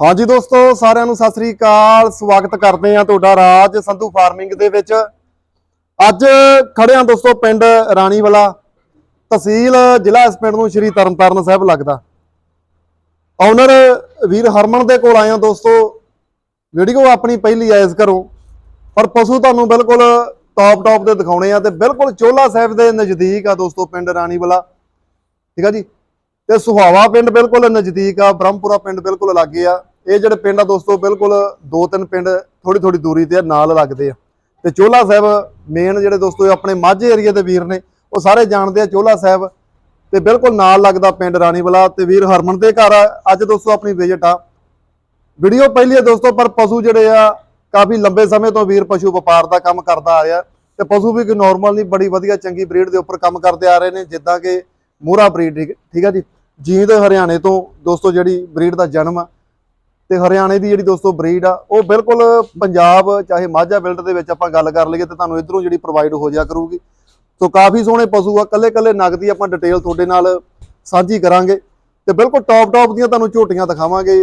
ਹਾਂਜੀ ਦੋਸਤੋ, ਸਾਰਿਆਂ ਨੂੰ ਸਤਿ ਸ੍ਰੀ ਅਕਾਲ। ਸਵਾਗਤ ਕਰਦੇ ਆ ਤੁਹਾਡਾ ਰਾਜ ਸੰਧੂ ਫਾਰਮਿੰਗ ਦੇ ਵਿੱਚ। ਅੱਜ ਖੜੇ ਆ ਦੋਸਤੋ ਪਿੰਡ ਰਾਣੀਵਾਲਾ, ਤਹਿਸੀਲ ਜ਼ਿਲ੍ਹਾ ਇਸ ਪਿੰਡ ਨੂੰ ਸ਼੍ਰੀ ਤਰਨਤਾਰਨ ਸਾਹਿਬ ਲੱਗਦਾ। ਓਨਰ ਵੀਰ ਹਰਮਨ ਦੇ ਕੋਲ ਆਏ ਆ ਦੋਸਤੋ। ਵੀਡੀਓ ਆਪਣੀ ਪਹਿਲੀ ਆਇਸ ਕਰੋ ਪਰ ਪਸ਼ੂ ਤੁਹਾਨੂੰ ਬਿਲਕੁਲ ਟੌਪ ਟੌਪ ਦੇ ਦਿਖਾਉਣੇ ਆ ਤੇ ਬਿਲਕੁਲ ਚੋਲਾ ਸਾਹਿਬ ਦੇ ਨਜ਼ਦੀਕ ਆ ਦੋਸਤੋ ਪਿੰਡ ਰਾਣੀਵਾਲਾ। ਠੀਕ ਆ ਜੀ? ਤੇ ਸੁਹਾਵਾ ਪਿੰਡ ਬਿਲਕੁਲ ਨਜ਼ਦੀਕ ਆ, ਬ੍ਰਹਮਪੁਰਾ ਪਿੰਡ ਬਿਲਕੁਲ ਲਾਗੇ ਆ। ਇਹ ਜਿਹੜੇ ਪਿੰਡ ਆ ਦੋਸਤੋ ਬਿਲਕੁਲ ਦੋ ਤਿੰਨ ਪਿੰਡ ਥੋੜੀ ਥੋੜੀ ਦੂਰੀ ਤੇ ਆ, ਨਾਲ ਲੱਗਦੇ ਆ। ਤੇ ਚੋਲਾ ਸਾਹਿਬ ਮੇਨ ਜਿਹੜੇ ਦੋਸਤੋ ਆਪਣੇ ਮਾਝੇ ਏਰੀਆ ਦੇ ਵੀਰ ਨੇ ਉਹ ਸਾਰੇ ਜਾਣਦੇ ਆ ਚੋਲਾ ਸਾਹਿਬ। ਤੇ ਬਿਲਕੁਲ ਨਾਲ ਲੱਗਦਾ ਪਿੰਡ ਰਾਣੀਵਾਲਾ ਤੇ ਵੀਰ ਹਰਮਨ ਦੇ ਘਰ ਆ। ਅੱਜ ਦੋਸਤੋ ਆਪਣੀ ਵਿਜ਼ਿਟ ਆ। ਵੀਡੀਓ ਪਹਿਲੀ ਹੈ ਦੋਸਤੋ ਪਰ ਪਸ਼ੂ ਜਿਹੜੇ ਆ ਕਾਫੀ ਲੰਬੇ ਸਮੇਂ ਤੋਂ ਵੀਰ ਪਸ਼ੂ ਵਪਾਰ ਦਾ ਕੰਮ ਕਰਦਾ ਆ ਰਿਹਾ। ਤੇ ਪਸ਼ੂ ਵੀ ਕੋਈ ਨਾਰਮਲ ਨਹੀਂ ਬੜੀ ਵਧੀਆ ਚੰਗੀ ਬਰੀਡ ਦੇ ਉੱਪਰ ਕੰਮ ਕਰਦੇ ਆ ਰਹੇ ਨੇ ਜਿੱਦਾਂ ਕਿ ਮੋਹਰਾ ਬਰੀਡ ਠੀਕ ਠੀਕ ਆ ਜੀ? ਜੀਂਦ ਹਰਿਆਣੇ ਤੋਂ ਦੋਸਤੋ ਜਿਹੜੀ ਬਰੀਡ ਦਾ ਜਨਮ ਆ। ਤੇ ਹਰਿਆਣੇ ਦੀ ਜਿਹੜੀ ਦੋਸਤੋ ਬਰੀਡ ਆ, ਉਹ ਬਿਲਕੁਲ ਪੰਜਾਬ ਚਾਹੇ ਮਾਝਾ ਬਿਲਡ ਦੇ ਵਿੱਚ ਆਪਾਂ ਗੱਲ ਕਰ ਲਈਏ ਤੇ ਤੁਹਾਨੂੰ ਇਧਰੋਂ ਜਿਹੜੀ ਪ੍ਰੋਵਾਈਡ ਹੋ ਜਾ ਕਰੂਗੀ। ਸੋ ਕਾਫੀ ਸੋਹਣੇ ਪਸ਼ੂ ਆ ਕੱਲੇ ਕੱਲੇ ਨਗਦੀ ਆਪਾਂ ਡਿਟੇਲ ਤੁਹਾਡੇ ਨਾਲ ਸਾਂਝੀ ਕਰਾਂਗੇ ਤੇ ਬਿਲਕੁਲ ਟੌਪ ਟੌਪ ਦੀਆਂ ਤੁਹਾਨੂੰ ਝੋਟੀਆਂ ਦਿਖਾਵਾਂਗੇ।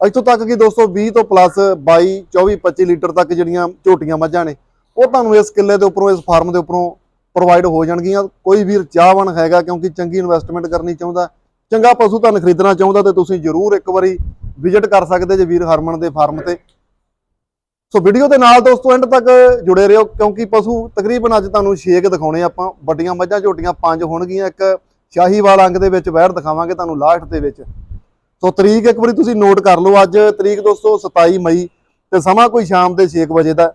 ਇੱਥੋਂ ਤੱਕ ਕਿ ਦੋਸਤੋ 20 ਤੋਂ ਪਲੱਸ 22 24 25 ਲੀਟਰ ਤੱਕ ਜਿਹੜੀਆਂ ਝੋਟੀਆਂ ਮੱਝਾਂ ਨੇ, ਉਹ ਤੁਹਾਨੂੰ ਇਸ ਕਿੱਲੇ ਦੇ ਉੱਪਰੋਂ, ਇਸ ਫਾਰਮ ਦੇ ਉੱਪਰੋਂ ਪ੍ਰੋਵਾਈਡ ਹੋ ਜਾਣਗੀਆਂ। ਕੋਈ ਵੀਰ ਚਾਹਵਣ ਹੈਗਾ ਕਿਉਂਕਿ ਚੰਗੀ ਇਨਵੈਸਟਮੈਂਟ ਕਰਨੀ ਚਾਹੁੰਦਾ, ਚੰਗਾ ਪਸ਼ੂ ਤੁਹਾਨੂੰ ਖਰੀਦਣਾ ਚਾਹੁੰਦਾ ਤੇ ਤੁਸੀਂ ਜ਼ਰੂਰ ਇੱਕ ਵਾਰੀ ਵਿਜ਼ਿਟ ਕਰ ਸਕਦੇ ਜੇ ਵੀਰ ਹਰਮਨ ਦੇ ਫਾਰਮ ਤੇ। ਸੋ ਵੀਡੀਓ ਦੇ ਨਾਲ ਦੋਸਤੋ ਐਂਡ ਤੱਕ ਜੁੜੇ ਰਹੋ, ਕਿਉਂਕਿ ਪਸ਼ੂ ਤਕਰੀਬਨ ਅੱਜ ਤੁਹਾਨੂੰ ਛੇਕ ਦਿਖਾਉਣੇ ਆਪਾਂ। ਵੱਡੀਆਂ ਮੱਝਾਂ ਝੋਟੀਆਂ ਪੰਜ ਹੋਣਗੀਆਂ, ਇੱਕ ਸ਼ਾਹੀਵਾਲ ਅੰਗ ਦੇ ਵਿੱਚ ਵਹਿਰ ਦਿਖਾਵਾਂਗੇ ਤੁਹਾਨੂੰ ਲਾਸਟ ਦੇ ਵਿੱਚ। ਸੋ ਤਰੀਕ ਇੱਕ ਵਾਰੀ ਤੁਸੀਂ ਨੋਟ ਕਰ ਲਓ ਅੱਜ, ਤਰੀਕ ਦੋਸਤੋ 27 ਮਈ ਤੇ ਸਮਾਂ ਕੋਈ ਸ਼ਾਮ ਦੇ 6 ਵਜੇ ਦਾ।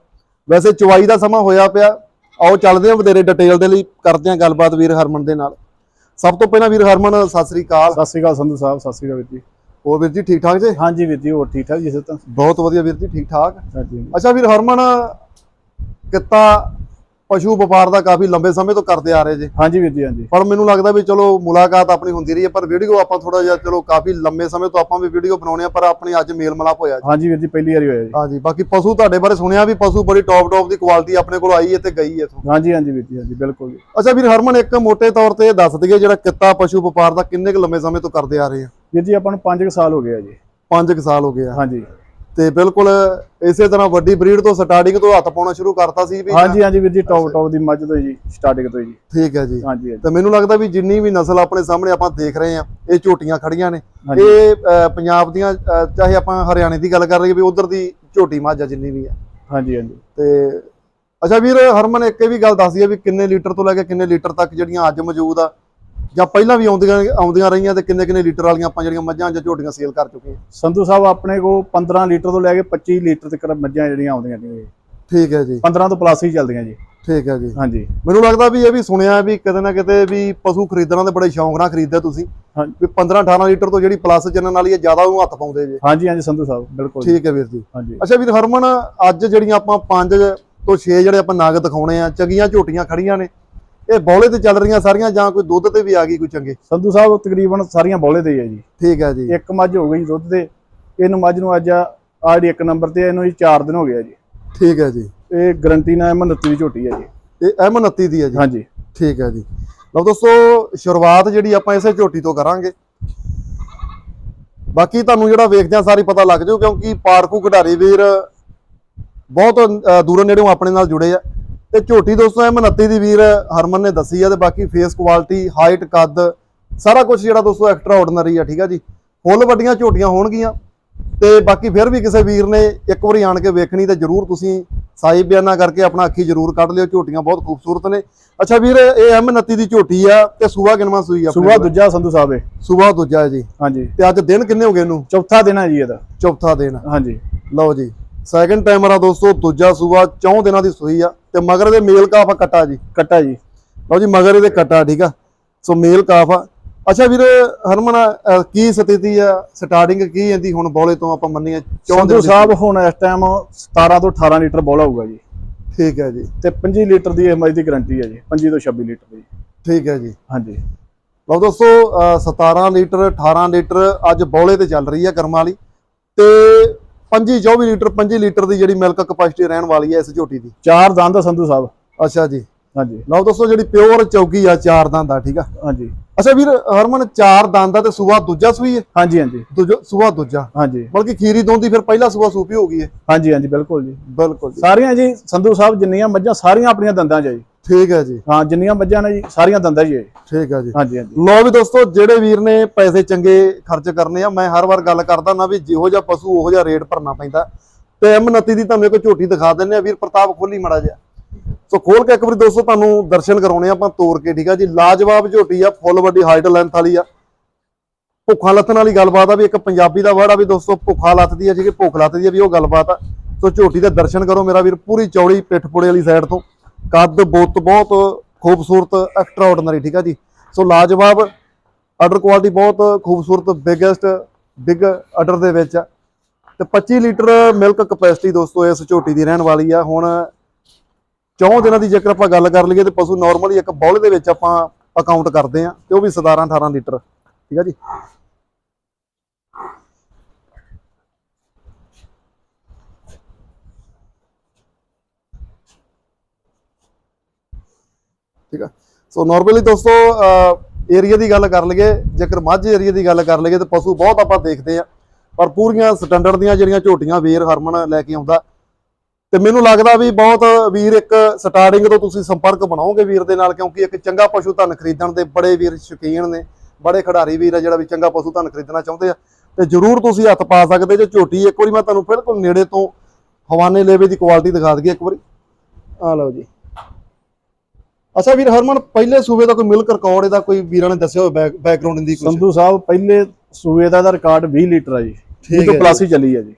ਵੈਸੇ ਚੁਵਾਈ ਦਾ ਸਮਾਂ ਹੋਇਆ ਪਿਆ। ਆਓ ਚੱਲਦੇ ਹਾਂ ਵਧੇਰੇ ਡਿਟੇਲ ਦੇ ਲਈ, ਕਰਦੇ ਹਾਂ ਗੱਲਬਾਤ ਵੀਰ ਹਰਮਨ ਦੇ ਨਾਲ। ਸਭ ਤੋਂ ਪਹਿਲਾਂ ਵੀਰ ਹਰਮਨ, ਸਤਿ ਸ੍ਰੀ ਅਕਾਲ। ਸਤਿ ਸ਼੍ਰੀ ਅਕਾਲ ਸੰਧੂ ਸਾਹਿਬ, ਸਤਿ ਸ਼੍ਰੀ ਅਕਾਲ ਵੀਰ ਜੀ। ਹੋਰ ਵੀਰ ਜੀ ਠੀਕ ਠਾਕ ਜੀ? ਹਾਂਜੀ ਵੀਰ ਜੀ ਹੋਰ ਠੀਕ ਠਾਕ ਜੀ ਤਾਂ ਬਹੁਤ ਵਧੀਆ ਵੀਰ ਜੀ ਠੀਕ ਠਾਕ ਹਾਂਜੀ। ਅੱਛਾ ਵੀਰ ਹਰਮਨ ਕਿੱਤਾ ਪਸ਼ੂ ਵਪਾਰ ਦਾ ਕਾਫੀ ਲੰਬੇ ਸਮੇਂ ਤੋਂ ਕਰਦੇ ਆ ਰਹੇ ਜੀ। ਹਾਂਜੀ ਵੀਰ ਜੀ ਹਾਂਜੀ। ਪਰ ਮੈਨੂੰ ਲੱਗਦਾ ਵੀ ਚਲੋ ਮੁਲਾਕਾਤ ਆਪਣੀ ਹੁੰਦੀ ਰਹੀ ਹੈ ਪਰ ਵੀਡੀਓ ਆਪਾਂ ਥੋੜਾ ਜਿਹਾ ਚਲੋ ਕਾਫੀ ਲੰਬੇ ਸਮੇਂ ਤੋਂ ਆਪਾਂ ਵੀ ਵੀਡੀਓ ਬਣਾਉਣੇ ਆ ਪਰ ਆਪਣੀ ਅੱਜ ਮੇਲ ਮਲਾਪ ਹੋਇਆ ਜੀ। ਹਾਂਜੀ ਵੀਰ ਜੀ ਪਹਿਲੀ ਵਾਰੀ ਹੋਇਆ ਜੀ। ਹਾਂਜੀ ਬਾਕੀ ਪਸ਼ੂ ਤੁਹਾਡੇ ਬਾਰੇ ਸੁਣਿਆ ਵੀ ਪਸ਼ੂ ਬੜੀ ਟੌਪ ਟੌਪ ਦੀ ਕੁਆਲਿਟੀ ਆਪਣੇ ਕੋਲ ਆਈ ਹੈ ਤੇ ਗਈ ਹੈ ਇੱਥੋਂ। ਹਾਂਜੀ ਹਾਂਜੀ ਵੀਰ ਜੀ ਹਾਂਜੀ ਬਿਲਕੁਲ ਜੀ। ਅੱਛਾ ਵੀਰ ਹਰਮਨ ਇੱਕ ਮੋٹے ਤੌਰ ਤੇ ਦੱਸ ਦਈਏ ਜਿਹੜਾ ਕਿੱਤਾ ਪਸ਼ੂ ਵਪਾਰ ਦਾ ਕਿੰਨੇ ਕੁ ਲੰਮੇ ਸਮੇਂ ਤੋਂ ਕਰਦੇ ਆ ਰਹੇ ਆ? ਵੀਰ ਜੀ ਆਪਾਂ ਨੂੰ 5 ਸਾਲ ਹੋ ਗਏ ਆ ਜੀ। 5 ਕੁ ਸਾਲ ਹੋ ਗਏ ਆ। ਹਾਂਜੀ। ਤੇ ਬਿਲਕੁਲ ਇਸੇ ਤਰ੍ਹਾਂ ਵੱਡੀ ਬਰੀਡ ਤੋਂ ਸਟਾਰਟਿੰਗ ਤੋਂ ਹੱਥ ਪਾਉਣਾ ਸ਼ੁਰੂ ਕਰਤਾ ਸੀ ਵੀ ਹਾਂਜੀ ਹਾਂਜੀ ਵੀਰ ਜੀ ਟੌਪ ਟੌਪ ਦੀ ਮੱਝ ਤੋਂ ਜੀ ਸਟਾਰਟਿੰਗ ਤੋਂ ਜੀ। ਠੀਕ ਹੈ ਜੀ। ਹਾਂਜੀ ਤੇ ਮੈਨੂੰ ਲੱਗਦਾ ਵੀ ਜਿੰਨੀ ਵੀ ਨਸਲ ਆਪਣੇ ਸਾਹਮਣੇ ਆਪਾਂ ਦੇਖ ਰਹੇ ਆ ਇਹ ਝੋਟੀਆਂ ਖੜੀਆਂ ਨੇ। ਇਹ ਪੰਜਾਬ ਦੀਆਂ ਚਾਹੇ ਆਪਾਂ ਹਰਿਆਣੇ ਦੀ ਗੱਲ ਕਰ ਲਈਏ ਵੀ ਉਧਰ ਦੀ ਝੋਟੀ ਮਾਝਾ ਜਿੰਨੀ ਵੀ ਆ। ਹਾਂਜੀ ਹਾਂਜੀ। ਤੇ ਅੱਛਾ ਵੀਰ ਹਰਮਨ ਇੱਕ ਇਹ ਵੀ ਗੱਲ ਦੱਸਦੀ ਆ ਵੀ ਕਿੰਨੇ ਲੀਟਰ ਤੋਂ ਲੈ ਕੇ ਕਿੰਨੇ ਲੀਟਰ ਤੱਕ ਜਿਹੜੀਆਂ ਅੱਜ ਮੌਜੂਦ ਆ ਜਾਂ ਪਹਿਲਾਂ ਵੀ ਆਉਂਦੀਆਂ ਆਉਂਦੀਆਂ ਰਹੀਆਂ ਤੇ ਕਿੰਨੇ ਕਿੰਨੇ ਲੀਟਰ ਵਾਲੀਆਂ ਆਪਾਂ ਜਿਹੜੀਆਂ ਮੱਝਾਂ ਜਾਂ ਝੋਟੀਆਂ ਸੇਲ ਕਰ ਚੁੱਕੇ ਸੰਧੂ ਸਾਹਿਬ ਆਪਣੇ ਕੋ 15 ਲੀਟਰ ਤੋਂ ਲੈ ਕੇ 25 ਲੀਟਰ ਤੱਕ ਮੱਝਾਂ ਜਿਹੜੀਆਂ ਆਉਂਦੀਆਂ ਨੇ ਠੀਕ ਹੈ ਜੀ। 15 ਤੋਂ ਪਲੱਸ ਹੀ ਚੱਲਦੀਆਂ ਜੀ। ਠੀਕ ਹੈ ਜੀ। ਹਾਂਜੀ। ਮੈਨੂੰ ਲੱਗਦਾ ਵੀ ਇਹ ਵੀ ਸੁਣਿਆ ਵੀ ਕਿਤੇ ਨਾ ਕਿਤੇ ਵੀ ਪਸ਼ੂ ਖਰੀਦਣਾ ਤੇ ਬੜੇ ਸ਼ੌਂਕ ਨਾਲ ਖਰੀਦਦੇ ਤੁਸੀਂ। ਹਾਂਜੀ। ਵੀ 15 18 ਲੀਟਰ ਤੋਂ ਜਿਹੜੀ ਪਲੱਸ ਚੱਲਣ ਵਾਲੀ ਹੈ ਜ਼ਿਆਦਾ ਉਹਨੂੰ ਹੱਥ ਪਾਉਂਦੇ ਜੇ। ਹਾਂਜੀ ਹਾਂਜੀ ਸੰਧੂ ਸਾਹਿਬ ਬਿਲਕੁਲ। ਠੀਕ ਹੈ ਵੀਰ ਜੀ। ਹਾਂਜੀ। ਅੱਛਾ ਵੀਰ ਹਰਮਨ ਅੱਜ ਜਿਹੜੀਆਂ ਆਪਾਂ 5 ਤੋਂ 6 ਜਿਹੜੇ ਆਪਾਂ ਨਗ ਦਿਖਾਉਣੇ ਆ ਚੰਗੀਆਂ ਝੋਟੀਆਂ ਖੜੀਆਂ ਨੇ। ਇਹ ਬੌਲੇ ਤੇ ਚੱਲ ਰਹੀਆਂ ਸਾਰੀਆਂ ਜਾਂ ਕੋਈ ਦੁੱਧ ਤੇ ਵੀ ਆ ਗਈ ਕੋਈ ਚੰਗੇ? ਸੰਧੂ ਸਾਹਿਬ ਤਕਰੀਬਨ ਸਾਰੀਆਂ ਬੋਲੇ ਤੇ ਹੀ ਆ ਜੀ। ਠੀਕ ਹੈ ਜੀ। ਇੱਕ ਮੱਝ ਹੋ ਗਈ ਦੁੱਧ ਦੇ ਇਹਨੂੰ ਮੱਝ ਨੂੰ ਅੱਜ ਆ ਜਿਹੜੀ ਇੱਕ ਨੰਬਰ ਤੇ ਇਹਨੂੰ ਜੀ 4 ਦਿਨ ਹੋ ਗਏ ਆ ਜੀ। ਠੀਕ ਹੈ ਜੀ। ਇਹ ਗਰੰਟੀ ਨਾਲ ਮਨੱਤੀ ਦੀ ਝੋਟੀ ਹੈ ਜੀ। ਇਹ ਐਮ 29 ਦੀ ਹੈ ਜੀ। ਹਾਂਜੀ। ਠੀਕ ਹੈ ਜੀ। ਲਓ ਦੋਸਤੋ ਸ਼ੁਰੂਆਤ ਜਿਹੜੀ ਆਪਾਂ ਇਸੇ ਝੋਟੀ ਤੋਂ ਕਰਾਂਗੇ। ਬਾਕੀ ਤੁਹਾਨੂੰ ਜਿਹੜਾ ਵੇਖਦੇ ਆ ਸਾਰੀ ਪਤਾ ਲੱਗ ਜਾਊ ਕਿਉਂਕਿ ਪਾਰਕੂ ਖਿਡਾਰੀ ਵੀਰ ਬਹੁਤ ਦੂਰੋਂ ਨੇੜੋਂ ਆਪਣੇ ਨਾਲ ਜੁੜੇ ਆ। ਤੇ ਝੋਟੀ ਦੋਸਤੋ ਐਮ 29 ਦੀ ਵੀਰ ਹਰਮਨ ਨੇ ਦੱਸੀ ਆ ਤੇ ਬਾਕੀ ਫੇਸ ਕੁਆਲਿਟੀ ਹਾਈਟ ਕੱਦ ਸਾਰਾ ਕੁਝ ਜਿਹੜਾ ਦੋਸਤੋ ਐਕਸਟਰਾ ਆਰਡੀਨਰੀ ਆ ਠੀਕ ਆ ਜੀ। ਫੁੱਲ ਵੱਡੀਆਂ ਝੋਟੀਆਂ ਹੋਣਗੀਆਂ ਤੇ ਬਾਕੀ ਫਿਰ ਵੀ ਕਿਸੇ ਵੀਰ ਨੇ ਇੱਕ ਵਾਰੀ ਆਣ ਕੇ ਵੇਖਣੀ ਤੇ ਜਰੂਰ ਤੁਸੀਂ ਸਾਈ ਬਿਆਨਾ ਕਰਕੇ ਆਪਣਾ ਅੱਖੀ ਜਰੂਰ ਕੱਢ ਲਿਓ ਝੋਟੀਆਂ ਬਹੁਤ ਖੂਬਸੂਰਤ ਨੇ। ਅੱਛਾ ਵੀਰ ਇਹ ਐਮ 29 ਦੀ ਝੋਟੀ ਆ ਤੇ ਸੂਆ ਕਿਨਵਾ ਸੂਈ ਆ ਸੂਬਾ ਦੂਜਾ ਸੰਧੂ ਸਾਹਿਬ ਇਹ ਸੂਆ ਦੂਜਾ ਜੀ। ਹਾਂਜੀ। ਤੇ ਅੱਜ ਦਿਨ ਕਿੰਨੇ ਹੋ ਗਏ ਇਹਨੂੰ? ਚੌਥਾ ਦਿਨ ਹੈ ਜੀ ਇਹਦਾ। ਚੌਥਾ ਦਿਨ। ਹਾਂਜੀ। ਲਓ ਜੀ ਸੈਕੰਡ ਟਾਈਮਰ ਆ ਦੋਸਤੋ ਦੂਜਾ ਸੂਆ ਚੌਂ ਦਿਨਾਂ ਦੀ ਸੂਈ ਆ। ਤੇ ਮਗਰ ਦੇ ਮੇਲ ਕਾਫ ਆ ਕੱਟਾ ਜੀ ਕੱਟਾ ਜੀ। ਲਓ ਜੀ ਮਗਰ ਇਹਦੇ ਕੱਟਾ ਠੀਕ ਆ। ਸੋ ਮੇਲ ਕਾਫ ਆ। ਅੱਛਾ ਵੀਰ ਹਰਮਨ ਅਹ, ਕੀ ਸਥਿਤੀ ਆ? ਸਟਾਰਟਿੰਗ ਕੀ ਇਹਦੀ ਹੁਣ ਬੋਲੇ ਤੋਂ ਆਪਾਂ ਮੰਨੀਏ ਚੌਂ ਦਿਨ ਸੰਧੂ ਦੀ ਸਾਹਿਬ ਹੁਣ ਇਸ ਟਾਈਮ 17 ਤੋਂ 18 ਲੀਟਰ ਬੋਲਾ ਹੋਊਗਾ ਜੀ। ਠੀਕ ਹੈ ਜੀ। ਤੇ 25 ਲੀਟਰ ਦੀ ਮੱਝ ਦੀ ਗਰੰਟੀ ਹੈ ਜੀ 25 ਤੋਂ 26 ਲੀਟਰ ਦੀ। ਠੀਕ ਹੈ ਜੀ। ਹਾਂਜੀ। ਲਓ ਦੋਸਤੋ ਅਹ 17 ਲੀਟਰ 18 ਲੀਟਰ ਅੱਜ ਬੌਲੇ ਤੇ ਚੱਲ ਰਹੀ ਹੈ ਕਰਮਾਂ ਵਾਲੀ। ਤੇ 25 24 ਲੀਟਰ 25 ਲੀਟਰ ਦੀ ਜਿਹੜੀ ਮਿਲਕ ਕਪੈਸਿਟੀ ਰਹਿਣ ਵਾਲੀ ਹੈ ਇਸ ਝੋਟੀ ਦੀ। ਚਾਰ ਦੰਦ ਆ ਸੰਧੂ ਸਾਹਿਬ। ਅੱਛਾ ਜੀ। ਹਾਂਜੀ। ਲਓ ਦੋਸਤੋ ਜਿਹੜੀ ਪਿਓਰ ਚੌਗੀ ਆ ਚਾਰ ਦੰਦ ਆ ਠੀਕ ਆ? ਹਾਂਜੀ। ਅੱਛਾ ਵੀਰ ਹਰਮਨ ਚਾਰ ਦੰਦ ਆ ਤੇ ਸੂਆ ਦੂਜਾ ਸੂਈ ਹੈ? ਹਾਂਜੀ ਹਾਂਜੀ। ਦੂਜਾ ਸੂਆ ਦੂਜਾ। ਹਾਂਜੀ। ਬਲਕਿ ਖੀਰੀ ਦੋਂਦੀ ਫਿਰ ਪਹਿਲਾ ਸੂਆ ਸੂਪੀ ਹੋ ਗਈ ਹੈ। ਹਾਂਜੀ ਹਾਂਜੀ ਬਿਲਕੁਲ ਜੀ। ਬਿਲਕੁਲ ਜੀ। ਸਾਰੀਆਂ ਜੀ ਸੰਧੂ ਸਾਹਿਬ ਜਿੰਨੀਆਂ ਮੱਝਾਂ ਸਾਰੀਆਂ ਆਪਣੀਆਂ ਦੰਦਾਂ 'ਚ ਆ ਜੀ। ਠੀਕ ਹੈ ਜੀ। ਹਾਂ ਜਿੰਨੀਆਂ ਮੱਝਾਂ ਨੇ ਜੀ ਸਾਰੀਆਂ ਦੰਦਾਂ ਜੀ ਠੀਕ ਹੈ ਜੀ। ਹਾਂਜੀ ਹਾਂਜੀ। ਲੋ ਵੀ ਦੋਸਤੋ ਜਿਹੜੇ ਵੀਰ ਨੇ ਪੈਸੇ ਚੰਗੇ ਖਰਚ ਕਰਨੇ ਆ ਮੈਂ ਹਰ ਵਾਰ ਗੱਲ ਕਰਦਾ ਨਾ ਵੀ ਜਿਹੋ ਜਿਹਾ ਪਸ਼ੂ ਉਹੋ ਜਿਹਾ ਰੇਟ ਭਰਨਾ ਪੈਂਦਾ। ਤੇ M29 ਦੀ ਤੁਹਾਨੂੰ ਇੱਕ ਝੋਟੀ ਦਿਖਾ ਦਿੰਨੇ ਆ। ਵੀਰ ਪ੍ਰਤਾਪ ਖੋਲੀ ਮੜਾ ਜਿਹਾ। ਸੋ ਖੋਲ ਕੇ ਇੱਕ ਵਾਰੀ ਦੋਸਤੋ ਤੁਹਾਨੂੰ ਦਰਸ਼ਨ ਕਰਾਉਣੇ ਆ ਆਪਾਂ ਤੋੜ ਕੇ ਠੀਕ ਆ ਜੀ। ਲਾਜਵਾਬ ਝੋਟੀ ਆ ਫੁੱਲ ਵੱਡੀ ਹਾਈਟ ਲੈਂਥ ਵਾਲੀ ਆ। ਭੁੱਖਾ ਲੱਥਣ ਵਾਲੀ ਗੱਲਬਾਤ ਆ ਵੀ ਇੱਕ ਪੰਜਾਬੀ ਦਾ ਵਰਡ ਆ ਵੀ ਦੋਸਤੋ ਭੁੱਖਾ ਲੱਥਦੀ ਆ ਜਿਹੜੀ ਭੁੱਖ ਲੱਥਦੀ ਆ ਵੀ ਉਹ ਗੱਲਬਾਤ ਆ। ਸੋ ਝੋਟੀ ਦੇ ਦਰਸ਼ਨ ਕਰੋ ਮੇਰਾ ਵੀਰ ਪੂਰੀ ਚੌੜੀ ਪਿੱਠ ਪੁੜੇ ਵਾਲੀ ਸਾਈਡ ਤੋਂ। ਕੱਦ, ਬੁੱਤ ਬਹੁਤ ਖੂਬਸੂਰਤ ਐਕਸਟਰਾ ਆਰਡੀਨਰੀ ਠੀਕ ਆ ਜੀ। ਸੋ ਲਾਜਵਾਬ ਆਰਡਰ ਕੁਆਲਿਟੀ ਬਹੁਤ ਖੂਬਸੂਰਤ ਬਿਗੇਸਟ ਬਿਗ ਆਰਡਰ ਦੇ ਵਿੱਚ ਆ। ਤੇ 25 ਲੀਟਰ ਮਿਲਕ ਕਪੈਸਿਟੀ ਦੋਸਤੋ, ਇਸ ਝੋਟੀ ਦੀ ਰਹਿਣ ਵਾਲੀ ਆ। ਹੁਣ ਚੌਂ ਦਿਨਾਂ ਦੀ ਜੇਕਰ ਆਪਾਂ ਗੱਲ ਕਰ ਲਈਏ ਤੇ ਪਸ਼ੂ ਨਾਰਮਲੀ ਇੱਕ ਬੌਲੇ ਦੇ ਵਿੱਚ ਆਪਾਂ ਅਕਾਊਂਟ ਕਰਦੇ ਆ, ਤੇ ਉਹ ਵੀ 17 18 ਲੀਟਰ, ਠੀਕ ਆ ਜੀ। ਠੀਕ ਆ? ਸੋ ਨਾਰਮਲੀ ਦੋਸਤੋ ਏਰੀਆ ਦੀ ਗੱਲ ਕਰ ਲਈਏ, ਜੇਕਰ ਮੱਝ ਏਰੀਆ ਦੀ ਗੱਲ ਕਰ ਲਈਏ, ਤਾਂ ਪਸ਼ੂ ਬਹੁਤ ਆਪਾਂ ਦੇਖਦੇ ਆ। ਪਰ ਪੂਰੀਆਂ ਸਟੈਂਡਰਡ ਦੀਆਂ ਜਿਹੜੀਆਂ ਝੋਟੀਆਂ, ਵੀਰ ਹਰਮਨ ਲੈ ਕੇ ਆਉਂਦਾ। ਤੇ ਮੈਨੂੰ ਲੱਗਦਾ ਵੀ ਬਹੁਤ ਵੀਰ ਇੱਕ ਸਟਾਰਟਿੰਗ ਤੋਂ ਤੁਸੀਂ ਸੰਪਰਕ ਬਣਾਓਗੇ ਵੀਰ ਦੇ ਨਾਲ, ਕਿਉਂਕਿ ਇੱਕ ਚੰਗਾ ਪਸ਼ੂ ਧਨ ਖਰੀਦਣ ਦੇ ਬੜੇ ਵੀਰ ਸ਼ੌਕੀਨ ਨੇ। ਬੜੇ ਖਿਡਾਰੀ ਵੀਰ ਆ ਜਿਹੜਾ ਵੀ ਚੰਗਾ ਪਸ਼ੂ ਧਨ ਖਰੀਦਣਾ ਚਾਹੁੰਦੇ ਆ। ਤੇ ਜਰੂਰ ਤੁਸੀਂ ਹੱਥ ਪਾ ਸਕਦੇ ਜੇ ਝੋਟੀ। ਇੱਕ ਵਾਰੀ ਮੈਂ ਤੁਹਾਨੂੰ ਬਿਲਕੁਲ ਨੇੜੇ ਤੋਂ ਹਵਾਨੇ ਲੇਵੇ ਦੀ ਕੁਆਲਿਟੀ ਦਿਖਾ ਦਈਏ ਇੱਕ ਵਾਰੀ। ਆ ਲਓ ਜੀ। ਅੱਛਾ ਵੀਰ ਹਰਮਨ ਪਹਿਲੇ ਸੂਬੇ ਦਾ ਕੋਈ ਮਿਲਕ ਰਿਕਾਰਡ ਇਹਦਾ ਕੋਈ ਵੀਰਾਂ ਨੇ ਦੱਸਿਆ ਹੋਵੇ ਬੈਕਗ੍ਰਾਉਂਡ ਦੀ ਕੁਝ ਸੰਧੂ ਸਾਹਿਬ ਪਹਿਲੇ ਸੂਏ ਦਾ ਦਾ ਰਿਕਾਰਡ 20 ਲੀਟਰ ਆ ਜੀ। ਠੀਕ ਤੋਂ ਹੈ ਪਲੱਸ ਹੀ ਚੱਲੀ ਆ ਜੀ।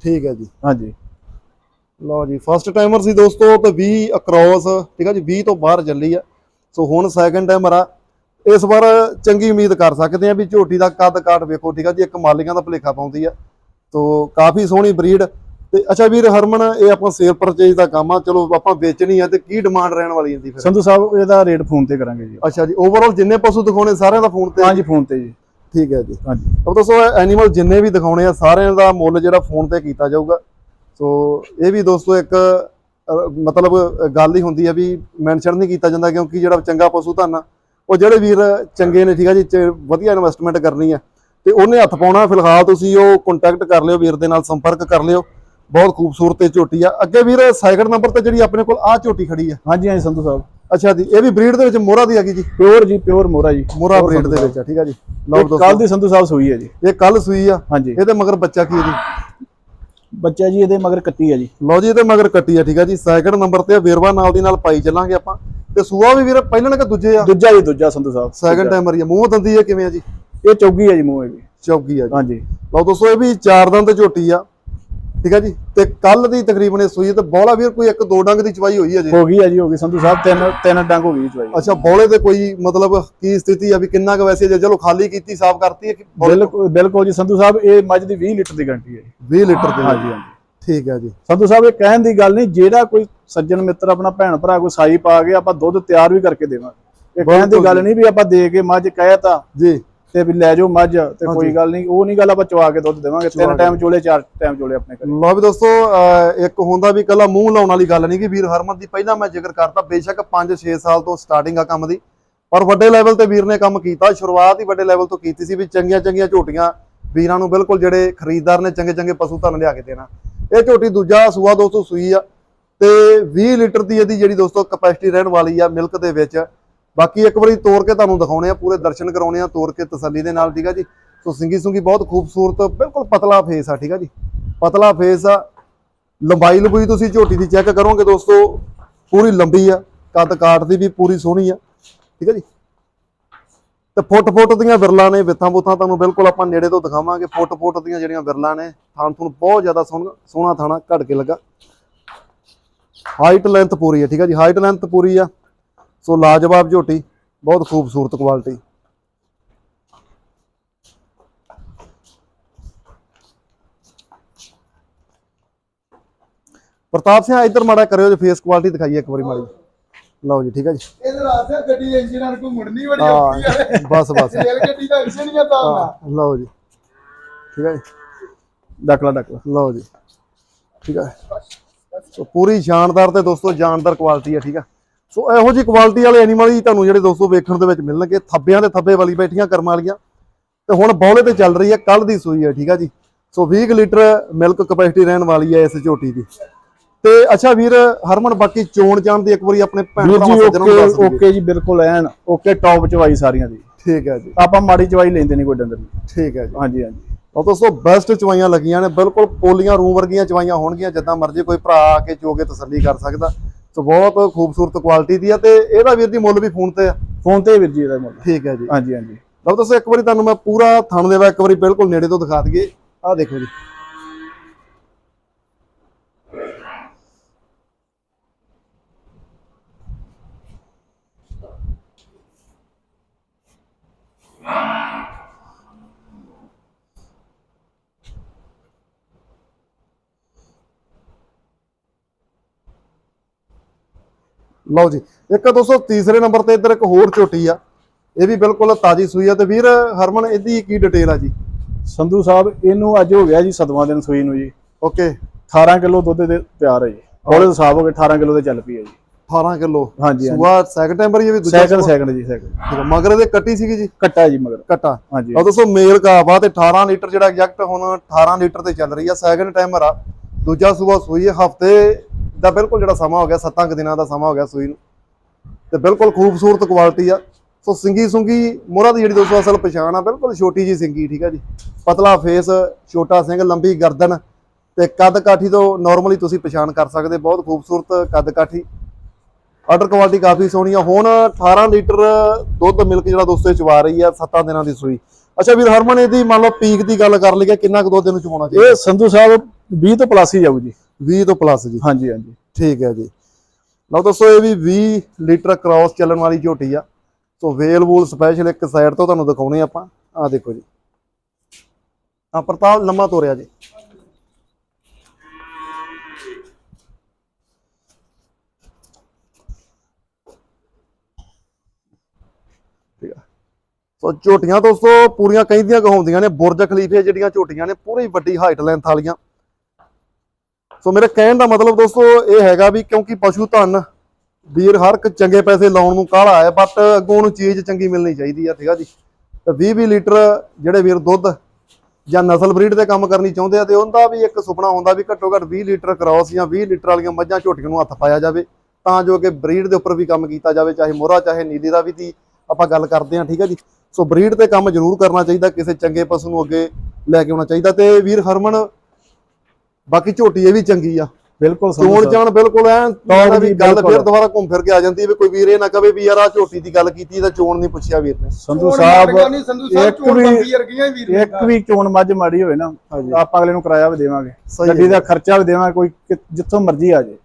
ਠੀਕ ਹੈ ਜੀ। ਹਾਂਜੀ। ਲਓ ਜੀ ਫਸਟ ਟਾਈਮਰ ਸੀ ਦੋਸਤੋ ਤੇ 20 ਅਕ੍ਰੋਸ ਠੀਕ ਹੈ ਜੀ 20 ਤੋਂ ਬਾਹਰ ਚੱਲੀ ਆ। ਸੋ ਹੁਣ ਸੈਕੰਡ ਟਾਈਮਰ ਆ। ਇਸ ਵਾਰ ਚੰਗੀ ਉਮੀਦ ਕਰ ਸਕਦੇ ਆ ਵੀ ਝੋਟੀ ਦਾ ਕੱਦ ਕਾਟ ਵੇਖੋ ਠੀਕ ਆ ਜੀ ਇੱਕ ਮਾਲੀਆਂ ਦਾ ਭਲੇਖਾ ਪਾਉਂਦੀ ਆ। ਸੋ ਕਾਫੀ ਸੋਹਣੀ ਬਰੀਡ ਤੇ ਅੱਛਾ ਵੀਰ ਹਰਮਨ ਇਹ ਆਪਾਂ ਸੇਲ ਪਰਚੇਜ ਦਾ ਕੰਮ ਆ ਚਲੋ ਆਪਾਂ ਵੇਚਣੀ ਆ ਤੇ ਕੀ ਡਿਮਾਂਡ ਰਹਿਣ ਵਾਲੀ ਹੁੰਦੀ ਫਿਰ? ਸੰਧੂ ਸਾਹਿਬ ਇਹਦਾ ਰੇਟ ਫੋਨ ਤੇ ਕਰਾਂਗੇ ਜੀ। ਅੱਛਾ ਜੀ ਓਵਰਆਲ ਜਿੰਨੇ ਪਸ਼ੂ ਦਿਖਾਉਣੇ ਸਾਰਿਆਂ ਦਾ ਫੋਨ ਤੇ? ਹਾਂਜੀ ਫੋਨ ਤੇ ਜੀ। ਠੀਕ ਹੈ ਜੀ। ਹਾਂਜੀ। ਅਬ ਦੋਸਤੋ ਐਨੀਮਲ ਜਿੰਨੇ ਵੀ ਦਿਖਾਉਣੇ ਆ ਸਾਰਿਆਂ ਦਾ ਮੁੱਲ ਜਿਹੜਾ ਫੋਨ ਤੇ ਕੀਤਾ ਜਾਊਗਾ। ਸੋ ਇਹ ਵੀ ਦੋਸਤੋ ਇੱਕ ਮਤਲਬ ਗੱਲ ਹੀ ਹੁੰਦੀ ਆ ਵੀ ਮੈਂਸ਼ਨ ਨਹੀਂ ਕੀਤਾ ਜਾਂਦਾ ਕਿਉਂਕਿ ਜਿਹੜਾ ਚੰਗਾ ਪਸ਼ੂ ਧਨ ਉਹ ਜਿਹੜੇ ਵੀਰ ਚੰਗੇ ਨੇ ਠੀਕ ਆ ਜੀ ਵਧੀਆ ਇਨਵੈਸਟਮੈਂਟ ਕਰਨੀ ਆ ਤੇ ਉਹਨੇ ਹੱਥ ਪਾਉਣਾ ਫਿਲਹਾਲ ਤੁਸੀਂ ਉਹ ਕੰਟੈਕਟ ਕਰ ਲਿਓ ਵੀਰ ਦੇ ਨਾਲ ਸੰਪਰਕ ਕਰ ਲਿਓ। ਬਹੁਤ ਖੂਬਸੂਰਤ ਇਹ ਝੋਟੀ ਆ। ਅੱਗੇ ਵੀਰ ਸੈਕਿੰਡ ਨੰਬਰ ਤੇ ਜਿਹੜੀ ਆਪਣੇ ਕੋਲ ਆ ਝੋਟੀ ਖੜੀ ਆ। ਹਾਂਜੀ ਹਾਂਜੀ ਸੰਧੂ ਸਾਹਿਬ। ਅੱਛਾ ਜੀ ਇਹ ਵੀ ਬਰੀਡ ਦੇ ਵਿੱਚ ਮੋਹਰਾ ਦੀ ਹੈਗੀ ਜੀ? ਪਿਓਰ ਜੀ ਪਿਓਰ ਮੋਰਾ ਜੀ। Pure ਬਰੀਡ ਦੇ ਵਿੱਚ ਆ ਠੀਕ ਆ ਜੀ। ਲਓ। ਇਹ ਕੱਲ ਦੋਸਤੋ ਦੀ ਸੰਧੂ ਸਾਹਿਬ ਸੂਈ ਹੈ ਜੀ। ਇਹ ਕੱਲ ਸੂਈ ਆ। ਹਾਂਜੀ। ਇਹਦੇ ਮਗਰ ਬੱਚਾ ਕੀ ਹੈ ਜੀ? ਬੱਚਾ ਜੀ ਇਹਦੇ ਮਗਰ ਕੱਟੀ ਹੈ ਜੀ। ਲਓ ਜੀ ਇਹਦੇ ਮਗਰ ਕੱਟੀ ਆ ਠੀਕ ਆ ਜੀ। ਸੈਕਿੰਡ ਨੰਬਰ ਤੇ ਆ, ਵੇਰਵਾ ਨਾਲ ਦੀ ਨਾਲ ਪਾਈ ਚੱਲਾਂਗੇ ਆਪਾਂ। ਤੇ ਸੂਆ ਵੀ ਵੀਰ ਪਹਿਲਣ ਕਿ ਦੂਜੇ ਆ? ਦੂਜਾ ਜੀ ਦੂਜਾ ਸੰਧੂ ਸਾਹਿਬ। ਸੈਕਿੰਡ ਟਾਈਮਰ ਹੀ ਆ। ਮੂੰਹ ਦੰਦੀ ਆ ਕਿਵੇਂ ਆ ਜੀ? ਇਹ ਚੌਗੀ ਹੈ ਜੀ ਮੂੰਹ ਇਹਦੀ ਚੌਗੀ ਆ ਜੀ। ਹਾਂਜੀ। ਲਓ ਦੋਸਤੋ ਇਹ ਵੀ ਚਾਰ ਦੰਦ ਝੋਟੀ ਆ। ਠੀਕ ਆ ਜੀ? ਤੇ ਕੱਲ ਦੀ ਤਕਰੀਬਨ ਇਹ ਸੂਈ ਤੇ ਬੋਲਾ ਵੀਰ ਕੋਈ ਇੱਕ ਦੋ ਡੰਗ ਦੀ ਚਵਾਈ ਹੋਈ ਆ ਜੀ? ਹੋ ਗਈ ਹੈ ਜੀ ਹੋ ਗਈ। ਸੰਧੂ ਸਾਹਿਬ ਤਿੰਨ ਤਿੰਨ ਡੰਗ ਹੋ ਗਈ ਚਵਾਈ। ਅੱਛਾ ਬੋਲੇ ਤੇ ਕੋਈ ਮਤਲਬ ਕੀ ਸਥਿਤੀ ਆ ਵੀ ਕਿੰਨਾ ਕੁ ਵੈਸੇ ਜੇ ਚਲੋ ਖਾਲੀ ਕੀਤੀ ਸਾਫ਼ ਕਰਤੀ ਹੈ ਬਿਲਕੁਲ ਬਿਲਕੁਲ ਜੀ ਸੰਧੂ ਸਾਹਿਬ ਇਹ ਮੱਝ ਦੀ 20 ਲੀਟਰ ਦੀ ਗਰੰਟੀ ਹੈ ਜੀ। 20 ਲੀਟਰ ਦੇ? ਹਾਂਜੀ ਹਾਂਜੀ। ਠੀਕ ਆ ਜੀ। ਸੰਧੂ ਸਾਹਿਬ ਇਹ ਕਹਿਣ ਦੀ ਗੱਲ ਨਹੀਂ ਜਿਹੜਾ ਕੋਈ ਸੱਜਣ ਮਿੱਤਰ ਆਪਣਾ ਭੈਣ ਭਰਾ ਕੋਈ ਸਾਈ ਪਾ ਕੇ ਆਪਾਂ ਦੁੱਧ ਤਿਆਰ ਵੀ ਕਰਕੇ ਦੇਵਾਂਗੇ। ਇਹ ਕਹਿਣ ਦੀ ਗੱਲ ਨਹੀਂ ਵੀ ਆਪਾਂ ਦੇ ਕੇ ਮੱਝ ਕਹਿਤਾ ਜੀ। ਤੇ ਵੀ ਲੈ ਜਾਓ ਮੱਝ ਤੇ ਕੋਈ ਗੱਲ ਨਹੀਂ ਉਹ ਨਹੀਂ ਗੱਲ ਆਪਾਂ ਚਵਾ ਕੇ ਦੁੱਧ ਦੇਵਾਂਗੇ ਤਿੰਨ ਟਾਈਮ ਚੋਲੇ ਚਾਰ ਟਾਈਮ ਚੋਲੇ ਆਪਣੇ ਘਰੇ। ਲਓ ਵੀ ਦੋਸਤੋ ਇੱਕ ਹੁੰਦਾ ਵੀ ਕੱਲਾ ਮੂੰਹ ਲਾਉਣ ਵਾਲੀ ਗੱਲ ਨਹੀਂ ਕਿ ਵੀਰ ਹਰਮਨ ਦੀ ਪਹਿਲਾਂ ਮੈਂ ਜ਼ਿਕਰ ਕਰਤਾ ਬੇਸ਼ੱਕ 5-6 ਸਾਲ ਤੋਂ ਸਟਾਰਟਿੰਗ ਆ ਕੰਮ ਦੀ ਪਰ ਵੱਡੇ ਲੈਵਲ ਤੇ ਵੀਰ ਨੇ ਕੰਮ ਕੀਤਾ ਸ਼ੁਰੂਆਤ ਹੀ ਵੱਡੇ ਲੈਵਲ ਤੋਂ ਕੀਤੀ ਸੀ ਵੀ ਚੰਗੀਆਂ ਚੰਗੀਆਂ ਝੋਟੀਆਂ ਵੀਰਾਂ ਨੂੰ ਬਿਲਕੁਲ ਜਿਹੜੇ ਖਰੀਦਦਾਰ ਨੇ ਚੰਗੇ ਚੰਗੇ ਪਸ਼ੂ ਧਨ ਲਿਆ ਕੇ ਦੇਣਾ। ਇਹ ਝੋਟੀ ਦੂਜਾ ਸੂਆ ਦੋਸਤੋ ਸੂਈ ਆ ਤੇ 20 ਲੀਟਰ ਦੀ ਇਹਦੀ ਜਿਹੜੀ ਦੋਸਤੋ ਕਪੈਸਿਟੀ ਰਹਿਣ ਵਾਲੀ ਆ ਮਿਲਕ ਦੇ ਵਿੱਚ ਬਾਕੀ ਇੱਕ ਵਾਰੀ ਤੋਰ ਕੇ ਤੁਹਾਨੂੰ ਦਿਖਾਉਣੇ ਆ, ਪੂਰੇ ਦਰਸ਼ਨ ਕਰਾਉਣੇ ਆ, ਤੋਰ ਕੇ ਤਸੱਲੀ ਦੇ ਨਾਲ, ਠੀਕ ਆ ਜੀ? ਸੋ ਸਿੰਗੀ ਸੁੰਗੀ ਬਹੁਤ ਖੂਬਸੂਰਤ, ਬਿਲਕੁਲ ਪਤਲਾ ਫੇਸ ਆ, ਠੀਕ ਆ ਜੀ? ਪਤਲਾ ਫੇਸ ਆ। ਲੰਬਾਈ ਲੰਬੂਈ ਤੁਸੀਂ ਝੋਟੀ ਦੀ ਚੈੱਕ ਕਰੋਗੇ ਦੋਸਤੋ, ਪੂਰੀ ਲੰਬੀ ਆ, ਕੱਦ ਕਾਟ ਦੀ ਵੀ ਪੂਰੀ ਸੋਹਣੀ ਆ, ਠੀਕ ਆ ਜੀ? ਤੇ ਫੁੱਟ ਫੁੱਟ ਦੀਆਂ ਵਿਰਲਾਂ ਨੇ, ਵਿੱਥਾਂ ਬੁੱਥਾਂ ਤੁਹਾਨੂੰ ਬਿਲਕੁਲ ਆਪਾਂ ਨੇੜੇ ਤੋਂ ਦਿਖਾਵਾਂਗੇ। ਫੁੱਟ ਫੁੱਟ ਦੀਆਂ ਜਿਹੜੀਆਂ ਵਿਰਲਾਂ ਨੇ ਥਾਣ ਤੁਹਾਨੂੰ ਬਹੁਤ ਜ਼ਿਆਦਾ ਸੋਹਣਾ ਸੋਹਣਾ ਥਾਣਾ ਘੜ ਕੇ ਲੱਗਾ। ਹਾਈਟ ਲੈਂਥ ਪੂਰੀ ਹੈ ਠੀਕ ਹੈ ਜੀ? ਹਾਈਟ ਲੈਂਥ ਪੂਰੀ ਆ। ਸੋ ਲਾਜਵਾਬ ਝੋਟੀ ਬਹੁਤ ਖੂਬਸੂਰਤ ਕੁਆਲਿਟੀ ਪ੍ਰਤਾਪ ਸਿੰਘ ਇੱਧਰ ਮਾੜਾ ਕਰਿਓ ਜੀ ਫੇਸ ਕੁਆਲਿਟੀ ਦਿਖਾਈਏ ਇੱਕ ਵਾਰੀ ਮਾੜੀ ਲਓ ਜੀ ਠੀਕ ਹੈ ਜੀ। ਇਹਦੇ ਰਾਸਤੇ ਗੱਡੀ ਇੰਜਨ ਨਾਲ ਘੁੰਮਣੀ ਬੜੀ ਔਖੀ ਆ ਹਾਂ ਬਸ ਬਸ। ਰੇਲ ਗੱਡੀ ਦਾ ਇੰਜਨ ਹੀ ਆ ਤਾਂ ਲਓ ਜੀ। ਠੀਕ ਹੈ ਜੀ। ਡਕਲਾ ਡਕਲਾ ਲਓ ਜੀ। ਠੀਕ ਹੈ ਸੋ ਪੂਰੀ ਸ਼ਾਨਦਾਰ ਤੇ ਦੋਸਤੋ ਜਾਨਦਾਰ ਕੁਆਲਿਟੀ ਹੈ ਠੀਕ ਹੈ ਸੋ ਇਹੋ ਜਿਹੀ ਕੁਆਲਿਟੀ ਵਾਲੇ ਐਨੀਮਲ ਹੀ ਤੁਹਾਨੂੰ ਜਿਹੜੇ ਦੋਸਤੋ ਵੇਖਣ ਦੇ ਵਿੱਚ ਮਿਲਣਗੇ ਥੱਬਿਆਂ ਦੇ ਥੱਬੇ ਵਾਲੀ ਬੈਠੀਆਂ ਕਰਮ ਵਾਲੀਆਂ। ਤੇ ਹੁਣ ਬੌਲੇ ਤੇ ਚੱਲ ਰਹੀ ਹੈ ਕੱਲ ਦੀ ਸੂਈ ਹੈ ਠੀਕ ਆ ਜੀ। ਸੋ 20 ਕੁ ਲੀਟਰ ਮਿਲਕ ਕਪੈਸਿਟੀ ਰਹਿਣ ਵਾਲੀ ਹੈ ਇਸ ਝੋਟੀ ਦੀ। ਤੇ ਅੱਛਾ ਵੀਰ ਹਰਮਨ ਬਾਕੀ ਚੋਣ ਜਾਣ ਦੀ ਇੱਕ ਵਾਰੀ ਆਪਣੇ ਭੈਣ ਵੀਰ ਭਰਾਵਾਂ ਜੀ ਸੱਜਣਾਂ ਨੂੰ ਦੱਸ ਓਕੇ ਦਿਓ। ਓਕੇ ਜੀ ਬਿਲਕੁਲ ਐਨ ਓਕੇ ਟੌਪ ਚਵਾਈ ਸਾਰੀਆਂ ਦੀ। ਠੀਕ ਹੈ ਜੀ। ਆਪਾਂ ਮਾੜੀ ਚਵਾਈ ਲੈਂਦੇ ਨਹੀਂ ਕੋਈ ਡੰਗਰ ਦੀ। ਠੀਕ ਹੈ ਜੀ। ਹਾਂਜੀ ਹਾਂਜੀ। ਉਹ ਦੋਸਤੋ ਬੈਸਟ ਚਵਾਈਆਂ ਲੱਗੀਆਂ ਨੇ ਬਿਲਕੁਲ ਪੋਲੀਆਂ ਰੂਮ ਵਰਗੀਆਂ ਚਵਾਈਆਂ ਹੋਣਗੀਆਂ ਜਿੱਦਾਂ ਮਰਜ਼ੀ ਕੋਈ ਭਰਾ ਆ ਕੇ ਚੋ ਕੇ ਤਸੱਲੀ ਕਰ ਸਕਦਾ। ਸੋ ਬਹੁਤ ਖੂਬਸੂਰਤ ਕੁਆਲਿਟੀ ਦੀ ਆ ਤੇ ਇਹਦਾ ਵੀਰ ਦੀ ਮੁੱਲ ਵੀ ਫੋਨ ਤੇ ਆ। ਫੋਨ ਤੇ ਵੀਰ ਜੀ ਇਹਦਾ ਮੁੱਲ। ਠੀਕ ਹੈ ਜੀ। ਹਾਂਜੀ ਹਾਂਜੀ। ਲਓ ਦੋਸਤੋ ਇੱਕ ਵਾਰੀ ਤੁਹਾਨੂੰ ਮੈਂ ਪੂਰਾ ਥਣ ਦੇਵਾ ਇੱਕ ਵਾਰੀ ਬਿਲਕੁਲ ਨੇੜੇ ਤੋਂ ਦਿਖਾ ਦਈਏ। ਆਹ ਦੇਖੋ ਜੀ। ਲਓ ਜੀ ਇੱਕ ਦੋਸਤੋ ਤੀਸਰੇ ਨੰਬਰ ਤੇ ਇੱਧਰ ਇੱਕ ਹੋਰ ਝੋਟੀ ਆ। ਇਹ ਵੀ ਬਿਲਕੁਲ ਤਾਜੀ ਸੂਈ ਆ ਤੇ ਵੀਰ ਹਰਮਨ ਇਹਦੀ ਕੀ ਡਿਟੇਲ ਆ ਜੀ? ਸੰਧੂ ਸਾਹਿਬ ਇਹਨੂੰ ਅੱਜ ਹੋ ਗਿਆ ਜੀ ਸਤਵਾਂ ਦਿਨ ਸੂਈ ਨੂੰ ਜੀ। ਓਕੇ। 18 ਕਿਲੋ ਦੁੱਧ ਦੇ ਤਿਆਰ ਹੈ ਜੀ। ਹੌਲੇ ਹਿਸਾਬ ਹੋ ਗਏ 18 ਕਿਲੋ ਦੇ ਚੱਲ ਪਈ ਹੈ ਜੀ। 18 ਕਿਲੋ? ਹਾਂਜੀ ਸੂਆ ਸੈਕਿੰਡ ਟਾਈਮਰ ਇਹ ਵੀ ਦੂਜਾ ਸੈਕਿੰਡ? ਸੈਕਿੰਡ ਜੀ ਸੈਕਿੰਡ ਆ, ਮਗਰ ਇਹਦੇ ਕੱਟੀ ਸੀਗੀ ਜੀ? ਕੱਟਾ ਜੀ ਮਗਰ। ਕੱਟਾ। ਹਾਂਜੀ। ਲਓ ਦੋਸਤੋ ਮੇਲ ਕਾਵਾ ਤੇ 18 ਲੀਟਰ ਜਿਹੜਾ ਐਗਜ਼ੈਕਟ ਹੁਣ 18 ਲੀਟਰ ਤੇ ਚੱਲ ਰਹੀ ਆ ਸੈਕਿੰਡ ਟਾਈਮਰ ਆ। ਦੂਜਾ ਸੂਆ ਸੂਈ ਹੈ ਹਫ਼ਤੇ ਦਾ ਬਿਲਕੁਲ ਜਿਹੜਾ ਸਮਾਂ ਹੋ ਗਿਆ 7 ਦਿਨਾਂ ਦਾ ਸਮਾਂ ਹੋ ਗਿਆ ਸੂਈ ਨੂੰ। ਤੇ ਬਿਲਕੁਲ ਖੂਬਸੂਰਤ ਕੁਆਲਿਟੀ ਆ। ਸੋ ਸਿੰਗੀ ਸੁੰਗੀ, ਮੋਹਰਾ ਦੀ ਜਿਹੜੀ ਦੋਸਤੋ ਅਸਲ ਪਛਾਣ ਆ, ਬਿਲਕੁਲ ਛੋਟੀ ਜੀ ਸਿੰਗੀ, ਠੀਕ ਆ ਜੀ। ਪਤਲਾ ਫੇਸ ਛੋਟਾ ਸਿੰਘ, ਲੰਬੀ ਗਰਦਨ ਤੇ ਕੱਦ ਕਾਠੀ ਤੋਂ ਨਾਰਮਲੀ ਤੁਸੀਂ ਪਛਾਣ ਕਰ ਸਕਦੇ, ਬਹੁਤ ਖੂਬਸੂਰਤ ਕੱਦ ਕਾਠੀ। ਆਰਡਰ ਕੁਆਲਿਟੀ ਕਾਫੀ ਸੋਹਣੀ ਆ। ਹੁਣ 18 ਲੀਟਰ ਦੁੱਧ ਮਿਲਕ ਜਿਹੜਾ ਦੋਸਤੋ ਚਵਾ ਰਹੀ ਆ 7 ਦਿਨਾਂ ਦੀ ਸੂਈ। ਅੱਛਾ ਵੀਰ ਹਰਮਨ, ਇਹਦੀ ਮੰਨ ਲਓ ਪੀਕ ਦੀ ਗੱਲ ਕਰ ਲਈਏ, ਕਿੰਨਾ ਕੁ ਦੁੱਧ ਇਹਨੂੰ ਚਵਾਉਣਾ ਚਾਹੀਦਾ? ਇਹ ਸੰਧੂ ਸਾਹਿਬ 20 ਤੋਂ ਪਲੱਸ ਹੀ ਜਾਊ ਜੀ। 20 ਤੋਂ ਪਲੱਸ ਜੀ। ਹਾਂਜੀ ਹਾਂਜੀ। ਠੀਕ ਹੈ ਜੀ। ਲਓ ਦੋਸਤੋ ਇਹ ਵੀ 20 ਲੀਟਰ ਕ੍ਰਾਸ ਚੱਲਣ ਵਾਲੀ ਝੋਟੀ ਆ। ਸੋ ਵੇਲ ਵੂਲ ਸਪੈਸ਼ਲ ਇੱਕ ਸਾਈਡ ਤੋਂ ਤੁਹਾਨੂੰ ਦਿਖਾਉਣੇ ਆਪਾਂ। ਆਹ ਦੇਖੋ ਜੀ। ਆ ਪ੍ਰਤਾਪ ਲੰਮਾ ਤੋਰਿਆ ਜੀ। ਆ। ਸੋ ਝੋਟੀਆਂ ਦੋਸਤੋ ਪੂਰੀਆਂ ਕਹਿੰਦੀਆਂ ਕਹਾਉਂਦੀਆਂ ਨੇ ਬੁਰਜ ਖਲੀਫੇ ਜਿਹੜੀਆਂ ਝੋਟੀਆਂ ਨੇ ਪੂਰੀ ਵੱਡੀ ਹਾਈਟ ਲੈਂਥ ਵਾਲੀਆਂ। ਸੋ ਮੇਰੇ ਕਹਿਣ ਦਾ ਮਤਲਬ ਦੋਸਤੋ ਇਹ ਹੈਗਾ ਵੀ ਕਿਉਂਕਿ ਪਸ਼ੂ ਧਨ ਵੀਰ ਹਰ ਇੱਕ ਚੰਗੇ ਪੈਸੇ ਲਾਉਣ ਨੂੰ ਕਾਹਲਾ ਹੈ ਬਟ ਅੱਗੋਂ ਨੂੰ ਚੀਜ਼ ਚੰਗੀ ਮਿਲਣੀ ਚਾਹੀਦੀ ਆ, ਠੀਕ ਆ ਜੀ। ਤੇ 20 20 ਲੀਟਰ ਜਿਹੜੇ ਵੀਰ ਦੁੱਧ ਜਾਂ ਨਸਲ ਬਰੀਡ ਦੇ ਕੰਮ ਕਰਨੀ ਚਾਹੁੰਦੇ ਆ, ਤੇ ਉਹਦਾ ਵੀ ਇੱਕ ਸੁਪਨਾ ਹੁੰਦਾ ਵੀ ਘੱਟੋ ਘੱਟ 20 ਲੀਟਰ ਕ੍ਰਾਸ ਜਾਂ 20 ਲੀਟਰ ਵਾਲੀਆਂ ਮੱਝਾਂ ਝੋਟੀਆਂ ਨੂੰ ਹੱਥ ਪਾਇਆ ਜਾਵੇ, ਤਾਂ ਜੋ ਕਿ ਬਰੀਡ ਦੇ ਉੱਪਰ ਵੀ ਕੰਮ ਕੀਤਾ ਜਾਵੇ, ਚਾਹੇ ਮੋਹਰਾ, ਚਾਹੇ ਨੀਲੀ ਦਾ ਵੀ ਦੀ ਆਪਾਂ ਗੱਲ ਕਰਦੇ ਆ, ਠੀਕ ਆ ਜੀ। ਸੋ ਬਰੀਡ ਤੇ ਕੰਮ ਜ਼ਰੂਰ ਕਰਨਾ ਚਾਹੀਦਾ, ਕਿਸੇ ਚੰਗੇ ਪਸ਼ੂ ਨੂੰ ਅੱਗੇ ਲੈ ਕੇ ਆਉਣਾ ਚਾਹੀਦਾ, ਤੇ ਵੀਰ ਹਰਮਨ ਬਾਕੀ ਝੋਟੀ ਇਹ ਵੀ ਚੰਗੀ ਆ। ਬਿਲਕੁਲ ਚੋਣ। ਜਾਣ ਬਿਲਕੁਲ ਐ ਟੌਪ ਵੀ ਗੱਲ। ਫਿਰ ਦੁਬਾਰਾ ਘੁੰਮ ਫਿਰ ਕੇ ਆ ਜਾਂਦੀ ਵੀ ਕੋਈ ਵੀਰ ਇਹ ਨਾ ਕਵੇ ਵੀ ਯਾਰ ਆ ਝੋਟੀ ਦੀ ਗੱਲ ਕੀਤੀ ਤਾਂ ਚੋਣ ਨਹੀਂ ਪੁੱਛਿਆ ਵੀਰ ਨੇ। ਸੰਧੂ ਚੋਣ ਸਾਹਿਬ ਇੱਕ ਚੋਣ ਵੀ- ਇੱਕ ਵੀ ਚੋਣ ਮੱਝ ਮਾੜੀ ਹੋਵੇ ਨਾ। ਆਪਾਂ ਅਗਲੇ ਨੂੰ ਕਿਰਾਇਆ ਵੀ ਦੇਵਾਂਗੇ। ਗੱਡੀ ਦਾ ਖਰਚਾ ਵੀ ਦੇਵਾਂਗੇ ਕੋਈ ਜਿੱਥੋਂ ਮਰਜ਼ੀ ਆ ਜੇ।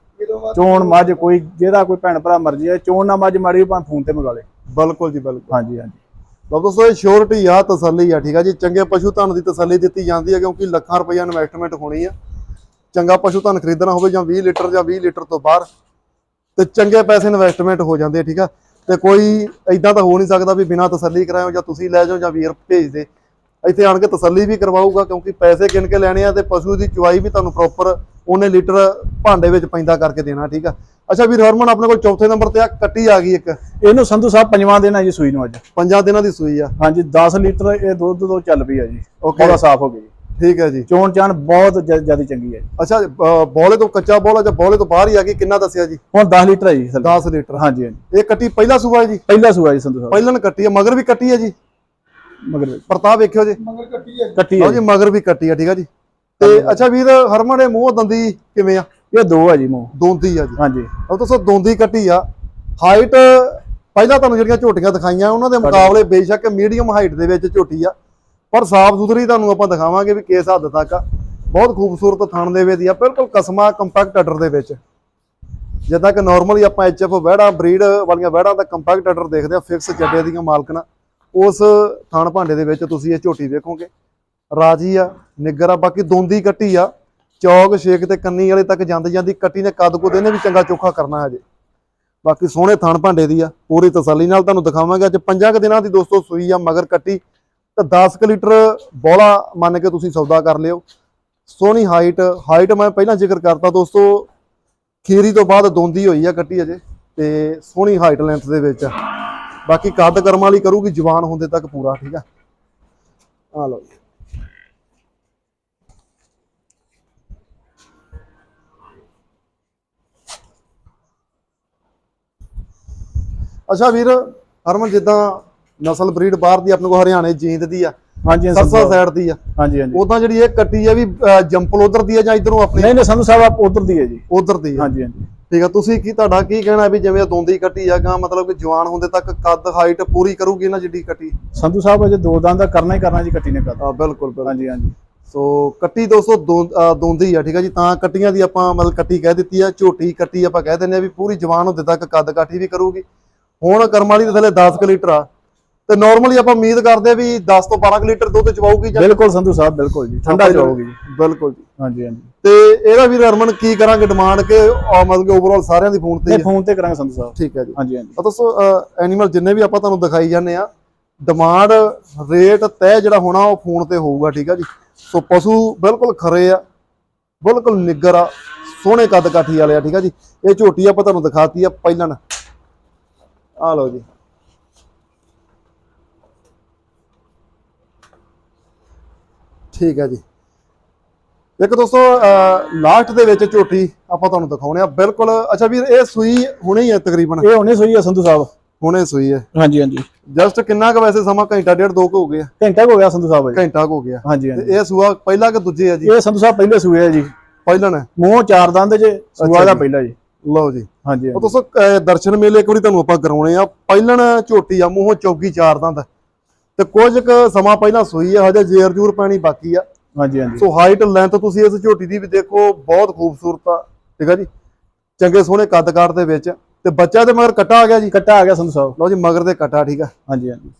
ਚੋਣ ਮੱਝ ਕੋਈ ਜਿਹਦਾ ਕੋਈ ਭੈਣ ਭਰਾ ਮਰਜ਼ੀ ਹੈ ਚੋਣ ਨਾ ਮੱਝ ਮਾੜੀ ਭਾਵੇਂ ਫੋਨ ਤੇ ਮੰਗਾ ਲੇ। ਬਿਲਕੁਲ ਜੀ ਬਿਲਕੁਲ। ਹਾਂਜੀ ਹਾਂਜੀ। ਲਓ ਦੋਸਤੋ ਇਹ ਸ਼ੋਰਟੀ ਆ ਤਸੱਲੀ ਆ ਠੀਕ ਆ ਜੀ। ਚੰਗੇ ਪਸ਼ੂ ਧਨ ਦੀ ਤਸੱਲੀ ਦਿੱਤੀ ਜਾਂਦੀ ਹੈ ਕਿਉਂਕਿ ਲੱਖਾਂ ਰੁਪਈਆ ਇਨਵੈਸਟਮੈਂਟ ਹੋਣੀ ਆ। ਚੰਗਾ ਪਸ਼ੂ ਧਨ ਖਰੀਦਣਾ ਹੋਵੇ ਜਾਂ 20 ਲੀਟਰ ਜਾਂ 20 ਲੀਟਰ ਤੋਂ ਬਾਹਰ ਤੇ ਚੰਗੇ ਪੈਸੇ ਇਨਵੈਸਟਮੈਂਟ ਹੋ ਜਾਂਦੇ ਆ, ਠੀਕ ਆ? ਤੇ ਕੋਈ ਐਦਾਂ ਤਾਂ ਹੋ ਨਹੀਂ ਸਕਦਾ ਵੀ ਬਿਨਾਂ ਤਸੱਲੀ ਕਰਾਇਓ ਜਾਂ ਤੁਸੀਂ ਲੈ ਜਾਓ ਜਾਂ ਵੀਰ ਭੇਜ ਦੇ। ਇੱਥੇ ਆਣ ਕੇ ਤਸੱਲੀ ਵੀ ਕਰਵਾਊਗਾ ਕਿਉਂਕਿ ਪੈਸੇ ਗਿਣ ਕੇ ਲੈਣੇ ਆ ਤੇ ਪਸ਼ੂ ਦੀ ਚੁਆਈ ਵੀ ਤੁਹਾਨੂੰ ਪ੍ਰੋਪਰ ਉਹਨੇ ਲੀਟਰ ਭਾਂਡੇ ਵਿੱਚ ਪੈਂਦਾ ਕਰਕੇ ਦੇਣਾ ਠੀਕ ਆ? ਅੱਛਾ ਵੀਰ ਹਰਮਨ ਆਪਣੇ ਕੋਲ ਚੌਥੇ ਨੰਬਰ ਤੇ ਆ ਕੱਟੀ ਆ ਗਈ ਇੱਕ। ਇਹਨੂੰ ਸੰਧੂ ਸਾਹਿਬ ਪੰਜਵਾਂ ਦਿਨ ਹੈ ਜੀ ਸੂਈ ਨੂੰ ਅੱਜ। ਪੰਜਾਂ ਦਿਨਾਂ ਦੀ ਸੂਈ ਆ। ਹਾਂਜੀ 10 ਲੀਟਰ ਇਹ ਦੁੱਧ ਤੋਂ ਚੱਲ ਪਈ ਹੈ ਜੀ. ਬੜਾ ਸਾਫ਼ ਹੋ ਗਈ ਠੀਕ ਹੈ ਜੀ। ਚੋਣ ਚਾਣ ਬਹੁਤ ਜ਼ਿਆਦਾ ਚੰਗੀ ਹੈ। ਅੱਛਾ ਬੋਲੇ ਤੋਂ ਕੱਚਾ ਬੋਲਾ ਜਾਂ ਬੋਲੇ ਤੋਂ ਬਾਹਰ ਹੀ ਆ ਗਈ ਕਿੰਨਾ ਦੱਸਿਆ ਜੀ? ਹੁਣ 10 ਲੀਟਰ ਹੈ ਜੀ ਥੱਲੇ। 10 ਲੀਟਰ ਹਾਂਜੀ ਹਾਂਜੀ। ਇਹ ਕੱਟੀ ਪਹਿਲਾ ਸੂਆ ਹੈ ਜੀ? ਪਹਿਲਾ ਸੂਆ ਜੀ ਸੰਧੂ ਸਾਹਿਬ। ਪਹਿਲਾਂ ਕੱਟੀ ਹੈ ਮਗਰ ਵੀ ਕੱਟੀ ਹੈ ਜੀ? ਮਗਰ ਪ੍ਰਤਾਪ ਵੇਖਿਓ ਜੀ। ਮਗਰ ਕੱਟੀ ਹੈ ਕੱਟੀ ਲਓ ਹੈ ਜੀ। ਮਗਰ ਵੀ ਕੱਟੀ ਹੈ ਠੀਕ ਹੈ ਜੀ। ਤੇ ਅੱਛਾ ਵੀਰ ਹਰਮਨ ਦੇ ਮੂੰਹ ਦੰਦੀ ਕਿਵੇਂ ਆ? ਇਹ ਦੋ ਹੈ ਜੀ ਮੂੰਹ। ਦੋਂਦੀ ਆ ਜੀ। ਹਾਂਜੀ। ਉਹ ਦੱਸੋ ਦੋਂਦੀ ਕੱਟੀ ਆ। ਹਾਈਟ ਪਹਿਲਾਂ ਤੁਹਾਨੂੰ ਜਿਹੜੀਆਂ ਝੋਟੀਆਂ ਦਿਖਾਈਆਂ ਉਹਨਾਂ ਦੇ ਮੁਕਾਬਲੇ ਬੇਸ਼ੱਕ ਮੀਡੀਅਮ ਹਾਈਟ ਦੇ ਵਿੱਚ ਝੋਟੀ ਆ। ਪਰ ਸਾਫ਼ ਸੁਥਰੀ ਤੁਹਾਨੂੰ ਆਪਾਂ ਦਿਖਾਵਾਂਗੇ ਵੀ ਕਿਸ ਹੱਦ ਤੱਕ ਆ। ਬਹੁਤ ਖੂਬਸੂਰਤ ਥਣ ਦੇ ਵਿੱਚ ਦੀ ਆ, ਬਿਲਕੁਲ ਕਸਮਾ ਕੰਪੈਕਟ ਅਡਰ ਦੇ ਵਿੱਚ। ਜਿੱਦਾਂ ਕਿ ਨਾਰਮਲੀ ਆਪਾਂ ਐਚਐਫ ਵਹਿੜਾ ਬਰੀਡ ਵਾਲੀਆਂ ਵਹਿੜਾਂ ਦਾ ਕੰਪੈਕਟ ਅਡਰ ਦੇਖਦੇ ਆ ਫਿਕਸ ਚੱਡੇ ਦੀਆਂ ਮਾਲਕਣਾ। ਉਸ ਥਣ ਭਾਂਡੇ ਦੇ ਵਿੱਚ ਤੁਸੀਂ ਇਹ ਝੋਟੀ ਵੇਖੋਗੇ। ਰਾਜੀ ਆ, ਨਿੱਗਰ ਆ, ਬਾਕੀ ਦੋਂਦੀ ਕੱਟੀ ਆ। ਚੌਕ ਸ਼ੇਕ ਤੇ ਕੰਨੀ ਵਾਲੇ ਤੱਕ ਜਾਂਦੀ ਜਾਂਦੀ ਕੱਟੀ ਨੇ ਕੱਦ ਕੁਦ ਇਹਨੇ ਵੀ ਚੰਗਾ ਚੋਖਾ ਕਰਨਾ ਹਜੇ। ਬਾਕੀ ਸੋਹਣੇ ਥਣ ਭਾਂਡੇ ਦੀ ਆ, ਪੂਰੀ ਤਸੱਲੀ ਨਾਲ ਤੁਹਾਨੂੰ ਦਿਖਾਵਾਂਗੇ। ਅੱਜ ਪੰਜਾਂ ਕੁ ਦਿਨਾਂ ਦੀ ਦੋਸਤੋ ਸੂਈ ਆ, ਮਗਰ ਕੱਟੀ। ਤੇ 10 ਕੁ ਲੀਟਰ ਬੋਲਾ ਮੰਨ ਕੇ ਤੁਸੀਂ ਸੌਦਾ ਕਰ ਲਿਓ। ਸੋਹਣੀ ਹਾਈਟ ਹਾਈਟ ਮੈਂ ਪਹਿਲਾਂ ਜ਼ਿਕਰ ਕਰਤਾ ਦੋਸਤੋ, ਖੀਰੀ ਤੋਂ ਬਾਅਦ ਦੋਂਦੀ ਹੋਈ ਆ ਕੱਟੀ ਅਜੇ, ਤੇ ਸੋਹਣੀ ਹਾਈਟ ਲੈਂਥ ਦੇ ਵਿੱਚ। ਬਾਕੀ ਕੱਦ ਕਰਮ ਵਾਲੀ ਕਰੂਗੀ, ਜਵਾਨ ਹੁੰਦੇ ਤੱਕ ਪੂਰਾ, ਠੀਕ ਆ? ਆ ਲਓ ਜੀ। ਅੱਛਾ ਵੀਰ, ਹਰਮਨ, ਜਿੱਦਾਂ ਨਸਲ ਬਰੀਡ ਬਾਹਰ ਦੀ ਆਪਣੇ ਕੋਲ ਹਰਿਆਣੇ ਜੀਂਦ ਦੀ ਆ ਹਾਂਜੀ ਸਰਸਾ। ਸਾਈਡ ਦੀ ਆ। ਹਾਂਜੀ ਹਾਂਜੀ। ਉਦਾਂ ਜਿਹੜੀ ਇਹ ਕੱਟੀ ਆ ਵੀ ਜੰਪਲ ਉਧਰ ਦੀ ਆ ਜਾਂ ਇਧਰੋਂ ਆਪਣੀ? ਨਹੀਂ ਨਹੀਂ ਸੰਧੂ ਸਾਹਿਬ ਆਪ ਉਧਰ ਦੀ ਹੈ ਜੀ। ਉਧਰ ਦੀ ਆ। ਹਾਂਜੀ ਹਾਂਜੀ। ਠੀਕ ਆ ਤੁਸੀਂ ਕੀ ਤੁਹਾਡਾ ਕੀ ਕਹਿਣਾ ਵੀ ਜਿਵੇਂ ਦੋਂਦੀ ਕੱਟੀ ਆ ਗਾ ਮਤਲਬ ਕਿ ਜਵਾਨ ਹੁੰਦੇ ਤੱਕ ਕੱਦ ਹਾਈਟ ਪੂਰੀ ਕਰੂਗੀ ਨਾ ਜਿੱਡੀ ਕੱਟੀ? ਸੰਧੂ ਸਾਹਿਬ ਅਜੇ ਦੋ ਦੰਦ ਦਾ ਕਰਨਾ ਹੀ ਕਰਨਾ ਜੀ ਕੱਟੀ ਨੇ ਕਰਦਾ ਆ ਬਿਲਕੁਲ ਹਾਂਜੀ ਹਾਂਜੀ। ਸੋ ਕੱਟੀ ਦੋਸਤੋ ਦੋਂਦੀ ਆ ਠੀਕ ਆ ਜੀ। ਤਾਂ ਕੱਟੀਆਂ ਦੀ ਆਪਾਂ ਮਤਲਬ ਕੱਟੀ ਕਹਿ ਦਿੱਤੀ ਆ ਝੋਟੀ ਕੱਟੀ ਆਪਾਂ ਕਹਿ ਦਿੰਦੇ ਆ ਵੀ ਪੂਰੀ ਜਵਾਨ ਹੁੰਦੇ ਤੱਕ ਕੱਦ ਕਾਠੀ ਵੀ ਕਰੂਗੀ। ਹੁਣ ਕਰਮ ਵਾਲੀ ਦੇ ਥੱਲੇ 10 ਕੁ ਲੀਟਰ ਆ। ਤੇ ਨਾਰਮਲੀ ਆਪਾਂ ਉਮੀਦ ਕਰਦੇ ਆ ਵੀ 10 ਤੋਂ 12 ਕੁ ਲੀਟਰ ਦੁੱਧ ਚਵਾਊਗੀ ਜਾਂ ਬਿਲਕੁਲ ਸੰਧੂ ਸਾਹਿਬ ਬਿਲਕੁਲ ਜੀ ਠੰਡਾ ਜਾਊਗੀ ਜੀ। ਬਿਲਕੁਲ ਜੀ। ਹਾਂਜੀ ਹਾਂਜੀ। ਤੇ ਇਹਦਾ ਵੀ ਹਰਮਨ ਕੀ ਕਰਾਂਗੇ ਡਿਮਾਂਡ ਕਿ ਮਤਲਬ ਕਿ ਓਵਰਆਲ ਸਾਰਿਆਂ ਦੀ ਫੋਨ ਤੇ ਹੀ? ਫੋਨ ਤੇ ਕਰਾਂਗੇ ਸੰਧੂ ਸਾਹਿਬ। ਠੀਕ ਹੈ ਜੀ। ਹਾਂਜੀ ਹਾਂਜੀ। ਦੋਸਤੋ ਐਨੀਮਲ ਜਿੰਨੇ ਵੀ ਆਪਾਂ ਤੁਹਾਨੂੰ ਦਿਖਾਈ ਜਾਂਦੇ ਆ ਡਿਮਾਂਡ ਰੇਟ ਤੈਅ ਜਿਹੜਾ ਹੋਣਾ ਉਹ ਫੋਨ ਤੇ ਹੋਊਗਾ ਠੀਕ ਆ ਜੀ। ਸੋ ਪਸ਼ੂ ਬਿਲਕੁਲ ਖਰੇ ਆ ਬਿਲਕੁਲ ਨਿੱਗਰ ਆ ਸੋਹਣੇ ਕੱਦ ਕਾਠੀ ਵਾਲੇ ਆ ਠੀਕ ਆ ਜੀ। ਇਹ ਝੋਟੀ ਆਪਾਂ ਤੁਹਾਨੂੰ ਦਿਖਾਤੀ ਆ ਪਹਿਲਣ ਆ ਲਓ ਜੀ। ਠੀਕ ਹੈ ਜੀ। ਇੱਕ ਦੋਸਤੋ ਲਾਸਟ ਦੇ ਵਿੱਚ ਝੋਟੀ ਆਪਾਂ ਤੁਹਾਨੂੰ ਦਿਖਾਉਣੇ ਆ। ਬਿਲਕੁਲ ਅੱਛਾ ਵੀਰ ਇਹ ਸੂਈ ਹੁਣੇ ਹੀ ਹੈ ਤਕਰੀਬਨ? ਇਹ ਹੁਣੇ ਸੋਈ ਆ ਸੰਧੂ ਸਾਹਿਬ। ਹੁਣੇ ਸੂਈ ਹੈ। ਹਾਂਜੀ ਹਾਂਜੀ। ਜਸਟ ਕਿੰਨਾ ਕੁ ਵੈਸੇ ਸਮਾਂ? ਘੰਟਾ ਡੇਢ ਦੋ ਕੁ ਹੋ ਗਿਆ। ਘੰਟਾ ਕੁ ਹੋ ਗਿਆ ਸੰਧੂ ਸਾਹਿਬ ਜੀ ਘੰਟਾ ਕੁ ਹੋ ਗਿਆ। ਹਾਂਜੀ ਹਾਂਜੀ। ਇਹ ਸੂਆ ਪਹਿਲਾ ਕਿ ਦੂਜੇ ਆ ਜੀ? ਇਹ ਸੰਧੂ ਸਾਹਿਬ ਪਹਿਲੇ ਸੂਏ ਆ ਜੀ। ਪਹਿਲਣ ਹੈ ਮੂੰਹ ਚਾਰ ਦੰਦ ਜੇ ਸੂਆ ਦਾ। ਪਹਿਲਾ ਜੀ। ਲਓ ਜੀ। ਹਾਂਜੀ ਉਹ। ਦੋਸਤੋ ਦਰਸ਼ਨ ਮੇਲੇ ਇੱਕ ਵਾਰੀ ਤੁਹਾਨੂੰ ਆਪਾਂ ਕਰਾਉਣੇ ਆ। ਪਹਿਲਣ ਝੋਟੀ ਆ ਮੂੰਹੋਂ ਚੌਗੀ ਚਾਰ ਦੰਦ। ਤੇ ਕੁਝ ਕੁ ਸਮਾਂ ਪਹਿਲਾਂ ਸੂਈ ਆ ਹਜੇ ਜੇਰ ਜੂਰ ਪੈਣੀ ਬਾਕੀ ਆ। ਹਾਂਜੀ ਹਾਂਜੀ। ਸੋ ਹਾਈਟ ਲੈਂਥ ਤੁਸੀਂ ਇਸ ਝੋਟੀ ਦੀ ਵੀ ਦੇਖੋ ਬਹੁਤ ਖੂਬਸੂਰਤ ਆ ਠੀਕ ਆ ਜੀ? ਚੰਗੇ ਸੋਹਣੇ ਕੱਦ ਕਾਠ ਦੇ ਵਿੱਚ ਤੇ ਬੱਚਾ ਤੇ ਮਗਰ ਕੱਟਾ ਆ ਗਿਆ ਜੀ? ਕੱਟਾ ਆ ਗਿਆ ਸੰਧੂ ਸਾਹਿਬ। ਲਓ ਜੀ ਮਗਰ ਦੇ ਕੱਟਾ ਠੀਕ ਆ? ਹਾਂਜੀ ਹਾਂਜੀ।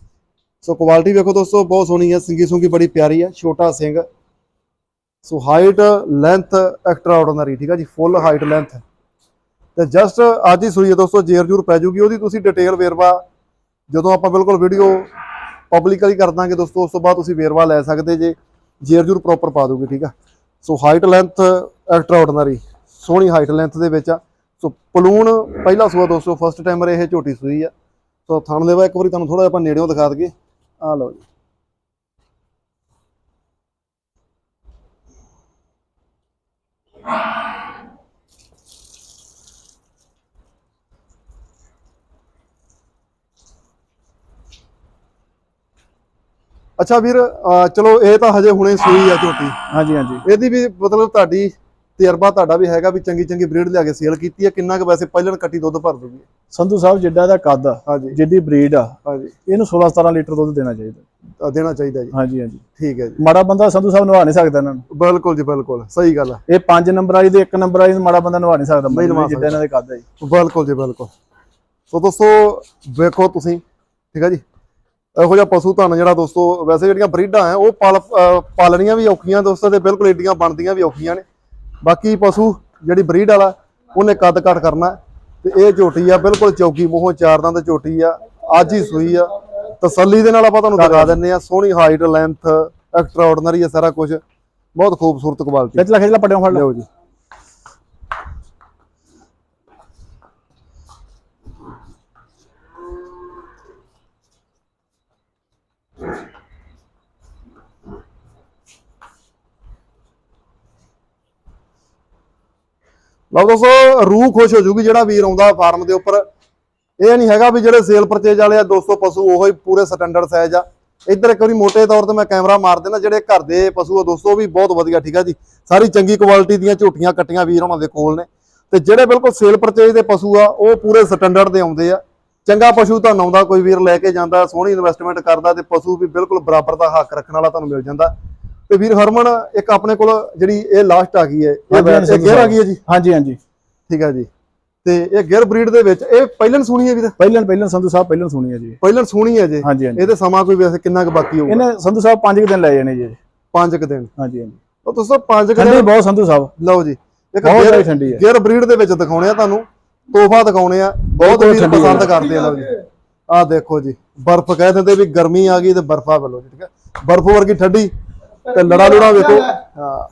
ਸੋ ਕੁਆਲਿਟੀ ਵੇਖੋ ਦੋਸਤੋ ਬਹੁਤ ਸੋਹਣੀ ਹੈ ਸਿੰਗੀ ਸੁੰਗੀ ਬੜੀ ਪਿਆਰੀ ਹੈ ਛੋਟਾ ਸਿੰਘ so height length extraordinary ਠੀਕ ਹੈ ਜੀ? ਫੁੱਲ ਹਾਈਟ ਲੈਂਥ ਤੇ ਜਸਟ ਅੱਜ ਹੀ ਸੂਈ ਹੈ ਦੋਸਤੋ ਜੇਰ ਜੂਰ ਪੈ ਜੂਗੀ ਉਹਦੀ ਤੁਸੀਂ ਡਿਟੇਲ ਵੇਰਵਾ ਜਦੋਂ ਆਪਾਂ ਬਿਲਕੁਲ ਵੀਡੀਓ ਪਬਲਿਕਲੀ ਕਰ ਦਾਂਗੇ ਦੋਸਤੋ, ਉਸ ਤੋਂ ਬਾਅਦ ਤੁਸੀਂ ਵੇਰਵਾ ਲੈ ਸਕਦੇ ਜੇ ਜੇਰ ਜੂਰ ਪ੍ਰੋਪਰ ਪਾ ਦੋਗੇ, ਠੀਕ ਆ? So height length extraordinary ਸੋਹਣੀ ਹਾਈਟ ਲੈਂਥ ਦੇ ਵਿੱਚ ਆ। ਸੋ ਪਲੂਨ ਪਹਿਲਾ ਸੂਆ ਦੋਸਤੋ ਫਸਟ ਟਾਈਮਰ ਇਹ ਝੋਟੀ ਸੂਈ ਆ। ਸੋ ਥਣ ਦੇਵਾ, ਇੱਕ ਵਾਰੀ ਤੁਹਾਨੂੰ ਥੋੜਾ ਜਿਹਾ ਆਪਾਂ ਨੇੜਿਓਂ ਦਿਖਾ ਦਈਏ। ਆ ਲਓ ਜੀ। ਅੱਛਾ ਵੀਰ ਚਲੋ ਇਹ ਤਾਂ ਹਜੇ ਹੁਣੇ ਸੂਈ ਆ ਝੋਟੀ। ਹਾਂਜੀ ਹਾਂਜੀ। ਇਹਦੀ ਵੀ ਮਤਲਬ ਤੁਹਾਡੀ ਤਜਰਬਾ ਤੁਹਾਡਾ ਵੀ ਹੈਗਾ ਵੀ ਚੰਗੀ ਚੰਗੀ ਬਰੀਡ ਲਿਆ ਕੇ ਸੇਲ ਕੀਤੀ ਆ ਕਿੰਨਾ ਕੁ ਵੈਸੇ ਪਹਿਲਣ ਕੱਟੀ ਦੁੱਧ ਭਰ ਦੂਗੀ? ਸੰਧੂ ਸਾਹਿਬ ਜਿੱਡਾ ਦਾ ਕੱਦ ਆ ਜਿੱਡੀ ਬਰੀਡ ਆ ਹਾਂਜੀ। ਇਹਨੂੰ 16 17 ਲੀਟਰ ਦੁੱਧ ਦੇਣਾ ਚਾਹੀਦਾ। ਦੇਣਾ ਚਾਹੀਦਾ ਜੀ। ਹਾਂਜੀ ਹਾਂਜੀ। ਠੀਕ ਹੈ ਜੀ। ਮਾੜਾ ਬੰਦਾ ਸੰਧੂ ਸਾਹਿਬ ਨਵਾ ਨਹੀਂ ਸਕਦਾ ਇਹਨਾਂ ਨੂੰ। ਬਿਲਕੁਲ ਜੀ ਬਿਲਕੁਲ। ਸਹੀ ਗੱਲ ਆ। ਇਹ ਪੰਜ ਨੰਬਰ ਵਾਲੀ ਤੇ ਇੱਕ ਨੰਬਰ ਵਾਲੀ ਨੂੰ ਮਾੜਾ ਬੰਦਾ ਨਵਾ ਨਹੀਂ ਸਕਦਾ। ਜਿੱਦਾਂ ਇਹਨਾਂ ਦੇ ਕੱਦ ਆ ਜੀ। ਬਿਲਕੁਲ ਜੀ ਬਿਲਕੁਲ। ਸੋ ਦੋਸਤੋ ਵੇਖੋ ਤੁਸੀਂ। ਠੀਕ ਹੈ ਜੀ? ਇਹੋ ਜਿਹਾ ਪਸ਼ੂ ਧਨ ਜਿਹੜਾ ਦੋਸਤੋ ਵੈਸੇ ਜਿਹੜੀਆਂ ਬਰੀਡਾਂ ਆ ਉਹ ਪਾਲ ਪਾਲਣੀਆਂ ਵੀ ਔਖੀਆਂ ਦੋਸਤੋ ਤੇ ਬਿਲਕੁਲ ਏਡੀਆਂ ਬਣਦੀਆਂ ਵੀ ਔਖੀਆਂ ਨੇ। ਬਾਕੀ ਪਸ਼ੂ ਜਿਹੜੀ ਬਰੀਡ ਵਾਲਾ ਉਹਨੇ ਕੱਦ ਕੱਟ ਕਰਨਾ ਤੇ ਇਹ ਝੋਟੀ ਆ ਬਿਲਕੁਲ ਚੌਕੀ ਮੂੰਹੋਂ ਚਾਰ ਦੰਦ ਝੋਟੀ ਆ ਅੱਜ ਹੀ ਸੂਈ ਆ। ਤਸੱਲੀ ਦੇ ਨਾਲ ਆਪਾਂ ਤੁਹਾਨੂੰ ਦਿਖਾ ਦਿੰਨੇ ਆ ਸੋਹਣੀ ਹਾਈਟ ਲੈਂਥ ਐਕਸਟਰਾ ਆਰਡੀਨਰੀ ਆ ਸਾਰਾ ਕੁਝ। ਬਹੁਤ ਖੂਬਸੂਰਤ ਕੁਆਲਿਟੀ ਖਿੱਚ ਲੈ ਖਿੱਚ ਲੈ ਪੱਟਿਓਂ ਫੜ ਲਿਓ ਜੀ। ਲਓ ਦੋਸਤੋ, ਰੂਹ ਖੁਸ਼ ਹੋ ਜੂਗੀ ਜਿਹੜਾ ਵੀਰ ਆਉਂਦਾ ਫਾਰਮ ਦੇ ਉੱਪਰ। ਇਹ ਨਹੀਂ ਹੈਗਾ ਵੀ ਜਿਹੜੇ ਸੇਲ ਪਰਚੇਜ ਵਾਲੇ ਆ 200 ਪਸ਼ੂ ਉਹੋ ਹੀ ਪੂਰੇ ਸਟੈਂਡਰਡ ਸਾਈਜ਼ ਆ। ਇੱਧਰ ਇੱਕ ਵਾਰੀ ਮੋٹے ਤੌਰ ਤੇ ਮੈਂ ਕੈਮਰਾ ਮਾਰ ਦੇਣਾ ਜਿਹੜੇ ਘਰ ਦੇ ਪਸ਼ੂ ਆ, ਦੋਸਤੋ ਵੀ ਬਹੁਤ ਵਧੀਆ, ਠੀਕ ਆ ਜੀ। ਸਾਰੀ ਚੰਗੀ ਕੁਆਲਿਟੀ ਦੀਆਂ ਝੋਟੀਆਂ ਕੱਟੀਆਂ ਵੀਰ ਉਹਨਾਂ ਦੇ ਕੋਲ ਨੇ। ਤੇ ਜਿਹੜੇ ਬਿਲਕੁਲ ਸੇਲ ਪਰਚੇਜ ਦੇ ਪਸ਼ੂ ਆ, ਉਹ ਪੂਰੇ ਸਟੈਂਡਰਡ ਦੇ ਆਉਂਦੇ ਆ। ਚੰਗਾ ਪਸ਼ੂ ਤੁਹਾਨੂੰ ਆਉਂਦਾ ਕੋਈ ਵੀਰ ਲੈ ਕੇ ਜਾਂਦਾ, ਸੋਹਣੀ ਇਨਵੈਸਟਮੈਂਟ ਕਰਦਾ ਤੇ ਪਸ਼ੂ ਵੀ ਬਿਲਕੁਲ ਬਰਾਬਰ ਦਾ ਹੱਕ ਰੱਖਣ ਵਾਲਾ ਤੁਹਾਨੂੰ ਮਿਲ ਜਾਂਦਾ। ਤੇ ਵੀਰ ਹਰਮਨ ਇੱਕ ਆਪਣੇ ਕੋਲ ਜਿਹੜੀ ਇਹ ਲਾਸਟ ਆ ਗਈ ਹੈ ਇਹ ਗੇਅਰ ਆ ਗਈ ਹੈ ਜੀ? ਹਾਂਜੀ ਹਾਂਜੀ। ਠੀਕ ਹੈ ਜੀ। ਤੇ ਇਹ ਗੇਅਰ ਬਰੀਡ ਦੇ ਵਿੱਚ ਇਹ ਪਹਿਲਨ ਸੁਣੀ ਹੈ ਵੀਰ? ਪਹਿਲਾਂ ਪਹਿਲਾਂ ਸੰਧੂ ਸਾਹਿਬ ਪਹਿਲਾਂ ਸੁਣੀ ਹੈ ਜੀ। ਪਹਿਲਨ ਸੁਣੀ ਹੈ ਜੀ? ਹਾਂਜੀ ਹਾਂਜੀ। ਇਹਦੇ ਸਮਾਂ ਕੋਈ ਵੈਸੇ ਕਿੰਨਾ ਕੁ ਬਾਕੀ ਹੋਊਗਾ? ਇਹਨੇ ਸੰਧੂ ਸਾਹਿਬ ਪੰਜ ਕੁ ਦਿਨ ਲੈ ਜਾਣੇ ਜੀ। ਪੰਜ ਕੁ ਦਿਨ। ਹਾਂਜੀ ਹਾਂਜੀ। ਉਹ ਤੁਸੀਂ ਪੰਜ ਕੁ ਠੰਡੀ ਦਿਨ ਬਹੁਤ ਸੰਧੂ ਸਾਹਿਬ। ਲਓ ਜੀ। ਇੱਕ ਗੇਅਰ ਠੰਡੀ ਹੈ। ਗੇਅਰ ਬਰੀਡ ਦੇ ਵਿੱਚ ਦਿਖਾਉਣੇ ਆ ਤੁਹਾਨੂੰ। ਤੋਹਫਾ ਦਿਖਾਉਣੇ ਆ। ਬਹੁਤ ਵੀਰ ਪਸੰਦ। ਕਰਦੇ ਆ ਲਓ ਜੀ। ਆਹ ਦੇਖੋ ਜੀ। ਬਰਫ਼ ਕਹਿ ਦਿੰਦੇ ਵੀ ਗਰਮੀ ਆ ਗਈ ਤੇ ਬਰਫਾ ਵੱਲੋਂ ਜੀ ਠੀਕ ਹੈ। ਬਰਫ਼ ਵਰਗੀ ਠੰਡੀ। ਤੇ ਲੜਾ ਲੁੜਾ ਵੇਖੋ। ਹਾਂ।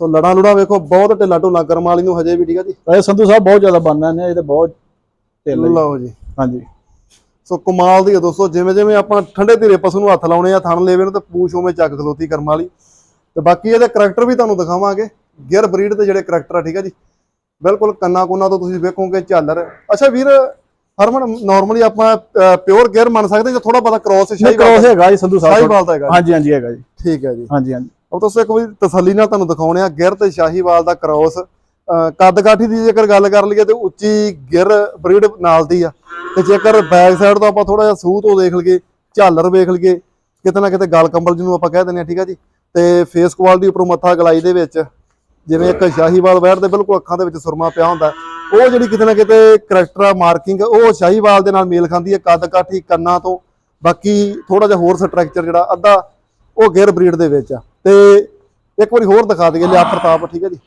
ਸੋ ਲੜਾ ਲੁੜਾ ਵੇਖੋ ਬਹੁਤ ਢਿੱਲਾ ਢੁੱਲਾ ਕਰਮ ਵਾਲੀ ਨੂੰ ਹਜੇ ਵੀ ਠੀਕ ਆ ਜੀ। ਇਹ ਸੰਧੂ ਸਾਹਿਬ ਬਹੁਤ ਜ਼ਿਆਦਾ ਬਣਨਾ ਨੇ ਇਹ ਤੇ ਬਹੁਤ ਢਿੱਲ। ਲਓ ਜੀ। ਹਾਂਜੀ। ਸੋ ਕਮਾਲ ਦੀ ਦੋਸਤੋ ਜਿਵੇਂ ਜਿਵੇਂ ਆਪਾਂ ਠੰਡੇ ਧੀਰੇ ਪਸ਼ੂ ਨੂੰ ਹੱਥ ਲਾਉਣੇ ਆ ਥਣ ਲੇਵੇ ਨੂੰ ਤੇ ਪੂਛ ਉਵੇਂ ਚੱਕ ਖਲੋਤੀ ਕਰਮ ਵਾਲੀ। ਤੇ ਬਾਕੀ ਇਹਦੇ ਕਰੈਕਟਰ ਵੀ ਤੁਹਾਨੂੰ ਦਿਖਾਵਾਂਗੇ। ਗਿਅਰ ਬਰੀਡ ਦੇ ਜਿਹੜੇ ਕਰੈਕਟਰ ਆ ਠੀਕ ਆ ਜੀ। ਬਿਲਕੁਲ ਕੰਨਾ ਕੁੰਨਾ ਤੋਂ ਤੁਸੀਂ ਵੇਖੋਗੇ ਝਾਲਰ। ਅੱਛਾ ਵੀਰ ਹਰਮਨ ਨਾਰਮਲੀ ਆਪਾਂ ਪਿਓਰ ਗਿਅਰ ਮੰਨ ਸਕਦੇ ਜਾਂ ਥੋੜਾ ਪਤਾ ਕ੍ਰੋਸ ਸ਼ਾਹੀਵਾਲ ਕ੍ਰੋਸ ਹੈਗਾ ਜੀ ਸੰਧੂ ਸਾਹਿਬ ਸ਼ਾਹੀਵਾਲ ਦਾ ਹੈਗਾ ਹਾਂਜੀ ਹਾਂਜੀ ਹੈਗਾ ਜੀ। ਠੀਕ ਹੈ ਜੀ। ਹਾਂਜੀ ਹਾਂਜੀ। ਉਹ ਤੁਸੀਂ ਇੱਕ ਵਾਰੀ ਤਸੱਲੀ ਨਾਲ ਤੁਹਾਨੂੰ ਦਿਖਾਉਣੇ ਆ ਗਿਰ ਤੇ ਸ਼ਾਹੀਵਾਲ ਦਾ ਕ੍ਰੋਸ ਕੱਦ ਕਾਠੀ ਦੀ ਜੇਕਰ ਗੱਲ ਕਰ ਲਈਏ ਤੇ ਉੱਚੀ ਗਿਰ ਬਰੀਡ ਨਾਲ ਦੀ ਆ। ਤੇ ਜੇਕਰ ਬੈਕ ਸਾਈਡ ਤੋਂ ਆਪਾਂ ਥੋੜਾ ਜਿਹਾ ਸੂਹ ਤੋਂ ਦੇਖ ਲਈਏ ਝਾਲਰ ਵੇਖ ਲਈਏ ਕਿਤੇ ਨਾ ਕਿਤੇ ਗਲ ਕੰਬਲ ਜਿਹਨੂੰ ਆਪਾਂ ਕਹਿ ਦਿੰਦੇ ਆ ਠੀਕ ਆ ਜੀ। ਤੇ ਫੇਸ ਕੁਆਲਿਟੀ ਉੱਪਰੋਂ ਮੱਥਾ ਗਲਾਈ ਦੇ ਵਿੱਚ। ਜਿਵੇਂ ਇੱਕ ਸ਼ਾਹੀਵਾਲ ਬੈਠਦੇ ਬਿਲਕੁਲ ਅੱਖਾਂ ਦੇ ਵਿੱਚ ਸੁਰਮਾ ਪਿਆ ਹੁੰਦਾ ਉਹ ਜਿਹੜੀ ਕਿਤੇ ਨਾ ਕਿਤੇ ਕਰੈਕਟਰ ਆ ਮਾਰਕਿੰਗ ਉਹ ਸ਼ਾਹੀਵਾਲ ਦੇ ਨਾਲ ਮੇਲ ਖਾਂਦੀ ਹੈ, ਕੱਦ ਕਾਠੀ ਕੰਨਾਂ ਤੋਂ। ਬਾਕੀ ਥੋੜਾ ਜਿਹਾ ਹੋਰ ਸਟਰਕਚਰ ਜਿਹੜਾ, ਅੱਧਾ ਉਹ ਗਿਰ ਬਰੀਡ ਦੇ ਵਿੱਚ ਆ। ਤੇ ਇੱਕ ਵਾਰੀ ਹੋਰ ਦਿਖਾ ਦਈਏ, ਲਿਆ ਪ੍ਰਤਾਪ, ਠੀਕ ਹੈ ਜੀ।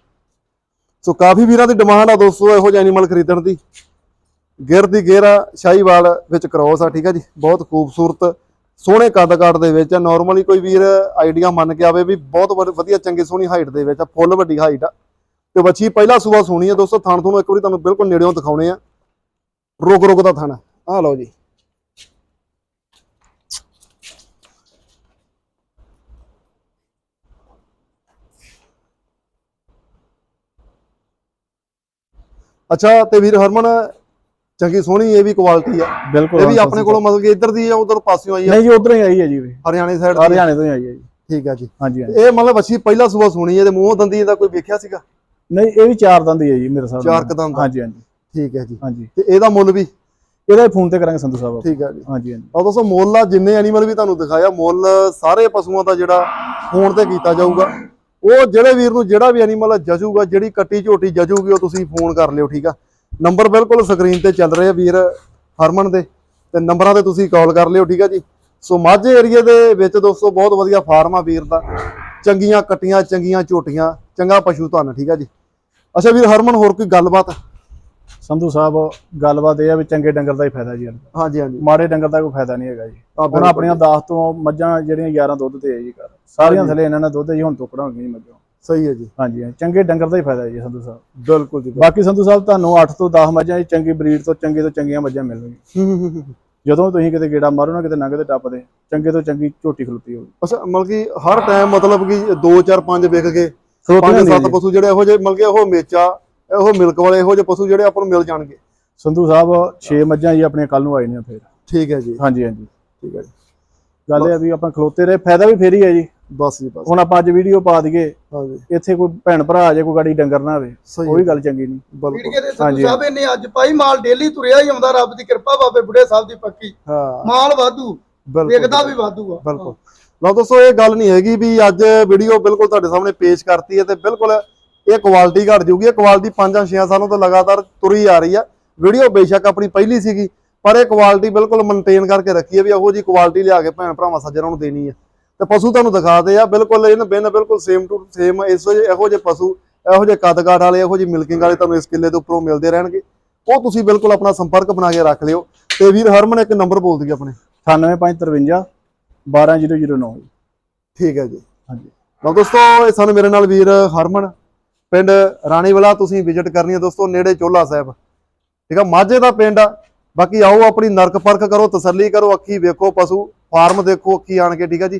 ਸੋ ਕਾਫੀ ਵੀਰਾਂ ਦੀ ਡਿਮਾਂਡ ਆ ਦੋਸਤੋ, ਇਹੋ ਜਿਹੇ ਐਨੀਮਲ ਖਰੀਦਣ ਦੀ। ਗਿਰ ਦੀ ਗਿਰ ਆ, ਸ਼ਾਹੀਵਾਲ ਵਿੱਚ ਕ੍ਰੋਸ ਆ, ਠੀਕ ਹੈ ਜੀ। ਬਹੁਤ ਖੂਬਸੂਰਤ ਸੋਹਣੇ ਕੱਦ ਕਾਠ ਦੇ ਵਿੱਚ ਆ ਨਾਰਮਲੀ ਕੋਈ ਵੀਰ ਆਈਡੀਆ ਮੰਨ ਕੇ ਆਵੇ ਵੀ ਬਹੁਤ ਵਧੀਆ ਚੰਗੀ ਸੋਹਣੀ ਹਾਈਟ ਦੇ ਵਿੱਚ ਆ ਫੁੱਲ ਵੱਡੀ ਹਾਈਟ ਆ। ਤੇ ਬੱਚੀ ਪਹਿਲਾ ਸੂਆ ਸੋਹਣੀ ਆ ਦੋਸਤੋ, ਥਣ ਤੁਹਾਨੂੰ ਇੱਕ ਵਾਰੀ ਤੁਹਾਨੂੰ ਬਿਲਕੁਲ ਨੇੜਿਓਂ ਦਿਖਾਉਣੇ ਆ। ਰੁਕ ਰੁਕ ਦਾ ਥਣ। ਆ ਲਓ ਜੀ। ਅੱਛਾ, ਤੇ ਵੀਰ ਹਰਮਨ ਚੰਗੀ ਸੋਹਣੀ ਇਹ ਵੀ ਕੁਆਲਿਟੀ ਆ। ਬਿਲਕੁਲ ਇਹ ਵੀ ਆਪਣੇ ਕੋਲੋਂ ਮਤਲਬ ਕਿ ਇੱਧਰ ਦੀ ਆ ਉਧਰ ਪਾਸਿਓਂ ਆਈ ਆ। ਨਹੀਂ ਜੀ ਉਧਰੋਂ ਹੀ ਆਈ ਹੈ ਜੀ। ਹਰਿਆਣੇ ਸਾਈਡ ਦੀ। ਹਰਿਆਣੇ ਤੋਂ ਹੀ ਆਈ ਹੈ ਜੀ। ਠੀਕ ਆ ਜੀ। ਹਾਂਜੀ ਇਹ ਮਤਲਬ ਅੱਛੀ ਪਹਿਲਾ ਸੂਆ ਸੁਣੀ ਇਹਦੇ ਮੂੰਹ ਦੰਦੀ ਦਾ ਕੋਈ ਵੇਖਿਆ ਸੀਗਾ? ਨਹੀਂ ਇਹ ਵੀ ਚਾਰ ਦੰਦ ਹੀ ਹੈ ਜੀ ਮੇਰੇ ਨਾਲ। ਚਾਰ ਕੁ ਦੰਦ। ਹਾਂਜੀ ਹਾਂਜੀ। ਠੀਕ ਹੈ ਜੀ। ਹਾਂਜੀ। ਤੇ ਇਹਦਾ ਮੁੱਲ ਵੀ? ਇਹਦਾ ਫੋਨ ਤੇ ਕਰਾਂਗੇ ਸੰਧੂ ਸਾਹਿਬ ਠੀਕ ਆ ਜੀ। ਹਾਂਜੀ ਹਾਂਜੀ। ਆ ਦੋਸਤੋ ਮੁੱਲ ਆ ਜਿੰਨੇ ਐਨੀਮਲ ਵੀ ਤੁਹਾਨੂੰ ਦਿਖਾਇਆ ਮੁੱਲ ਸਾਰੇ ਪਸ਼ੂਆਂ ਦਾ ਜਿਹੜਾ ਫੋਨ ਤੇ ਕੀਤਾ ਜਾਊਗਾ। ਉਹ ਜਿਹੜੇ ਵੀਰ ਨੂੰ ਜਿਹੜਾ ਵੀ ਐਨੀਮਲ ਜਜੂਗਾ ਜਿਹੜੀ ਕੱਟੀ ਝੋਟੀ ਜਜੂਗੀ ਉਹ ਤੁਸੀਂ ਫੋਨ ਕਰ ਲਿਓ ਠੀਕ ਆ? ਨੰਬਰ ਬਿਲਕੁਲ ਸਕਰੀਨ ਤੇ ਚੱਲ ਰਹੇ ਆ ਵੀਰ ਹਰਮਨ ਦੇ ਤੇ ਨੰਬਰਾਂ ਤੇ ਤੁਸੀਂ ਕਾਲ ਕਰ ਲਿਓ ਠੀਕ ਆ ਜੀ? ਸੋ ਮਾਝੇ ਏਰੀਏ ਦੇ ਵਿੱਚ ਦੋਸਤੋ ਬਹੁਤ ਵਧੀਆ ਫਾਰਮ ਆ ਵੀਰ ਦਾ। ਚੰਗੀਆਂ ਕੱਟੀਆਂ ਚੰਗੀਆਂ ਝੋਟੀਆਂ ਚੰਗਾ ਪਸ਼ੂ ਧਨ ਠੀਕ ਆ ਜੀ? ਅੱਛਾ ਵੀਰ ਹਰਮਨ ਹੋਰ ਕੋਈ ਗੱਲਬਾਤ? ਸੰਧੂ ਸਾਹਿਬ ਗੱਲਬਾਤ ਇਹ ਆ ਵੀ ਚੰਗੇ ਡੰਗਰ ਦਾ ਹੀ ਫਾਇਦਾ ਜੀ। ਹਾਂਜੀ ਹਾਂਜੀ। ਮਾੜੇ ਡੰਗਰ ਦਾ ਕੋਈ ਫਾਇਦਾ ਨਹੀਂ ਹੈਗਾ ਜੀ। ਹੁਣ ਆਪਣੀਆਂ 10 ਤੋਂ ਮੱਝਾਂ ਜਿਹੜੀਆਂ 11 ਦੁੱਧ ਤੇ ਹੈ ਜੀ ਘਰ ਸਾਰੀਆਂ ਥੱਲੇ ਇਹਨਾਂ ਨੇ ਦੁੱਧ ਜੀ ਹੁਣ ਟੁਕੜਾ ਹੋ ਗਈ ਮੱਝਾਂ। ਸਹੀ ਹੈ ਜੀ। ਹਾਂਜੀ ਹਾਂਜੀ। ਚੰਗੇ ਡੰਗਰ ਦਾ ਹੀ ਫਾਇਦਾ ਜੀ ਸੰਧੂ ਸਾਹਿਬ। ਬਿਲਕੁਲ ਜੀ ਬਾਕੀ ਸੰਧੂ ਸਾਹਿਬ ਤੁਹਾਨੂੰ 8 ਤੋਂ 10 ਮੱਝਾਂ ਜੀ ਚੰਗੀ ਬਰੀਡ ਤੋਂ ਚੰਗੇ ਤੋਂ ਚੰਗੀਆਂ ਮੱਝਾਂ ਮਿਲਣਗੀਆਂ। ਹੂੰ, ਹੂੰ, ਹੂੰ, ਹੂੰ। ਜਦੋਂ ਤੁਸੀਂ ਕਿਤੇ ਗੇੜਾ ਮਾਰੋ ਨਾ ਕਿਤੇ ਨੰਗ ਤੇ ਟੱਪਦੇ ਚੰਗੇ ਤੋਂ ਚੰਗੀ ਝੋਟੀ ਖਲੋਤੀ ਹੋਵੇ ਅੱਛਾ ਮਤਲਬ ਕਿ ਹਰ ਟਾਈਮ ਮਤਲਬ ਕਿ 2 4 5 ਵਿਕ ਗਏ ਪੰਜ ਸੱਤ। ਪਸ਼ੂ ਜਿਹੜੇ ਇਹੋ ਜਿਹੇ ਮਤਲਬ ਕਿ ਉਹ ਮੇਚਾ ਇਹੋ ਮਿਲਕ ਵਾਲੇ ਇਹੋ ਜਿਹੇ ਪਸ਼ੂ ਜਿਹੜੇ ਆਪਾਂ ਨੂੰ ਮਿਲ ਜਾਣਗੇ। ਸੰਧੂ ਸਾਹਿਬ 6 ਮੱਝਾਂ ਜੀ ਆਪਣੀਆਂ ਕੱਲ ਨੂੰ ਆਈ ਨੇ ਫਿਰ। ਠੀਕ ਹੈ ਜੀ। ਹਾਂਜੀ ਹਾਂਜੀ। ਠੀਕ ਹੈ ਜੀ। ਗੱਲ ਇਹ ਆ ਵੀ ਆਪਾਂ ਖਲੋਤੇ ਰਹੇ ਫਾਇਦਾ ਵੀ ਫੇਰ ਹੀ ਹੈ ਜੀ। ਬਸ ਜੀ ਬਸ। ਹੁਣ ਆਪਾਂ ਅੱਜ ਵੀਡੀਓ ਪਾ ਦਈਏ। ਹਾਂਜੀ ਇੱਥੇ ਕੋਈ ਭੈਣ ਭਰਾ ਆ ਜਾਏ ਕੋਈ ਗਾੜੀ ਡੰਗਰ ਨਾ ਆਵੇ ਸਹੀ ਉਹ ਵੀ ਗੱਲ ਚੰਗੀ ਨਹੀਂ। ਬਿਲਕੁਲ। ਵੀਡੀਓ ਦੇ ਹਾਂਜੀ। ਸੰਧੂ ਸਾਹਿਬ ਇਹਨੇ ਅੱਜ ਪਾਈ ਮਾਲ ਡੇਲੀ ਤੁਰਿਆ ਹੀ ਆਉਂਦਾ ਰੱਬ ਦੀ ਕਿਰਪਾ ਬਾਬੇ ਬੁੱਢੇ ਸਾਹਿਬ ਦੀ ਪੱਕੀ। ਹਾਂ। ਮਾਲ ਵਾਧੂ ਵਿਕਦਾ ਵੀ ਵਾਧੂ ਆ। ਬਿਲਕੁਲ। ਲਓ ਦੋਸਤੋ ਇਹ ਗੱਲ ਨਹੀਂ ਹੈਗੀ ਵੀ ਅੱਜ ਵੀਡੀਓ ਬਿਲਕੁਲ ਤੁਹਾਡੇ ਸਾਹਮਣੇ ਪੇਸ਼ ਕਰਤੀ ਹੈ ਤੇ ਬਿਲਕੁਲ ਇਹ ਕੁਆਲਿਟੀ ਘਟ ਜੂਗੀ। ਇਹ ਕੁਆਲਿਟੀ 5-6 ਸਾਲਾਂ ਤੋਂ ਲਗਾਤਾਰ ਤੁਰੀ ਆ ਰਹੀ ਆ। ਵੀਡੀਓ ਬੇਸ਼ੱਕ ਆਪਣੀ ਪਹਿਲੀ ਸੀਗੀ ਪਰ ਇਹ ਕੁਆਲਿਟੀ ਬਿਲਕੁਲ ਮੇਨਟੇਨ ਕਰਕੇ ਰੱਖੀ ਹੈ ਵੀ ਇਹੋ ਜੀ ਕੁਆਲਿਟੀ ਲਿਆ ਕੇ ਭੈਣ ਭਰਾਵਾਂ ਸੱਜਣਾਂ ਨੂੰ ਦੇਣੀ ਹੈ। ਤੇ ਪਸ਼ੂ ਤੁਹਾਨੂੰ ਦਿਖਾਦੇ ਆ ਬਿਲਕੁਲ ਇਹਨਾਂ ਬਿਨ ਬਿਲਕੁਲ ਸੇਮ ਟੂ ਸੇਮ ਇਸ ਇਹੋ ਜਿਹੇ ਪਸ਼ੂ ਇਹੋ ਜਿਹੇ ਕੱਦ-ਕਾਠ ਵਾਲੇ ਇਹੋ ਜਿਹੀ ਮਿਲਕਿੰਗ ਵਾਲੇ ਤੁਹਾਨੂੰ ਇਸ ਕਿੱਲੇ ਦੇ ਉੱਪਰੋਂ ਮਿਲਦੇ ਰਹਿਣਗੇ। ਉਹ ਤੁਸੀਂ ਬਿਲਕੁਲ ਆਪਣਾ ਸੰਪਰਕ ਬਣਾ ਕੇ ਰੱਖ ਲਿਓ। ਤੇ ਵੀਰ ਹਰਮਨ ਇੱਕ ਨੰਬਰ ਬੋਲ ਦਈਏ ਆਪਣੇ। 98553 12009 ਠੀਕ ਹੈ ਜੀ। ਹਾਂਜੀ। ਲਓ ਦੋਸਤੋ ਇਹ ਸਾਨੂੰ ਮੇਰੇ ਨਾਲ ਵੀਰ ਹਰਮਨ। ਪਿੰਡ ਰਾਣੀਵਾਲਾ ਤੁਸੀਂ ਵਿਜ਼ਿਟ ਕਰਨੀ ਹੈ ਦੋਸਤੋ ਨੇੜੇ ਚੋਲਾ ਸਾਹਿਬ। ਠੀਕ ਆ ਮਾਝੇ ਦਾ ਪਿੰਡ ਆ। ਬਾਕੀ ਆਓ ਆਪਣੀ ਨਰਕ ਪਰਖ ਕਰੋ ਤਸੱਲੀ ਕਰੋ ਅੱਖੀ ਵੇਖੋ ਪਸ਼ੂ ਫਾਰਮ ਦੇਖੋ ਅੱਖੀ ਆਣ ਕੇ ਠੀਕ ਆ ਜੀ।